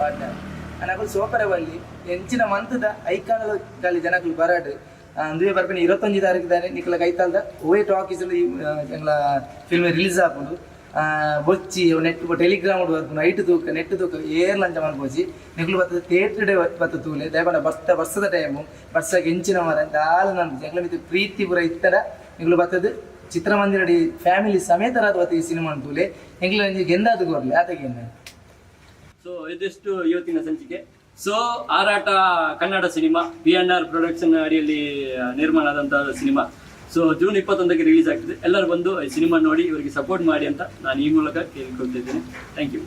ಪಾರ್ಟ್ನರ್ ನನಗಳು ಸೋಪರ ಬಲ್ಲಿ ಎಂಚಿನ ಮಂತದ ಐಕಾಲ ಕಾಲಿ ಜನಗಳು ಬರಾಡ್ರಿ ಅಂದುವೆ ಬರ್ಪೇನೆ ಇರತ್ತೊಂದು ತಾರೀಕು ನಿಕ್ಕಲ ನಿಕ್ಲ ಕೈತಾಲ್ದ ಓಯ್ ಟಾಕೀಸ್ ಎಂಗ್ಲ ಫಿಲ್ಮ್ ರಿಲೀಸ್ ಆಪುಂಡು ಆ, ನೆಟ್ ಟೆಲಿಗ್ರಾಮ್ తూక నెట్ ತೂಕ ನೆಟ್ ತೂಕ ಏರ್ ಲಂಚ ಮನ್ಪೋಜಿ ನಿಕ್ಲು ಬತ್ತದ ಥಿಯೇಟರ್ ಡೇ ಬತ್ತ ತೂಲೆ. బస్త ಬರ್ತ ವರ್ಷದ ಟೈಮು ಬಸ್ಸ ಹೆಂಚಿನ ಮರ ಅಂತ ಆಳು ನಾನು ಎಂಗ್ಲ ಮಿತ್ತು ಪ್ರೀತಿ ಪುರ ಇತ್ತರ. ನಿಕ್ಲು ಬತ್ತದ ಚಿತ್ರಮಂದಿರಡಿ ಫ್ಯಾಮಿಲಿ ಸಮೇತರಾದ ಬತ್ತ ಈ ಸಿನಿಮಾ ಅಂತೂಲೆ ಎಂಗ್ಲ ಗೆಂದಾದ ಆತ ಗಿಂದ
ಸೊ ಇದಿಷ್ಟು ಇವತ್ತಿನ ಸಂಚಿಕೆ. So ಆರಾಟ Kannada cinema P N R production ಅಡಿಯಲ್ಲಿ ನಿರ್ಮಾಣ ಆದಂತಹ ಸಿನಿಮಾ ಸೊ ಜೂನ್ ಇಪ್ಪತ್ತೊಂದಕ್ಕೆ ರಿಲೀಸ್ ಆಗ್ತದೆ. ಎಲ್ಲರೂ ಬಂದು ಈ ಸಿನಿಮಾ ನೋಡಿ, ಇವರಿಗೆ ಸಪೋರ್ಟ್ ಮಾಡಿ ಅಂತ ನಾನು ಈ ಮೂಲಕ ಕೇಳಿಕೊಳ್ತಿದ್ದೇನೆ ಥ್ಯಾಂಕ್ ಯು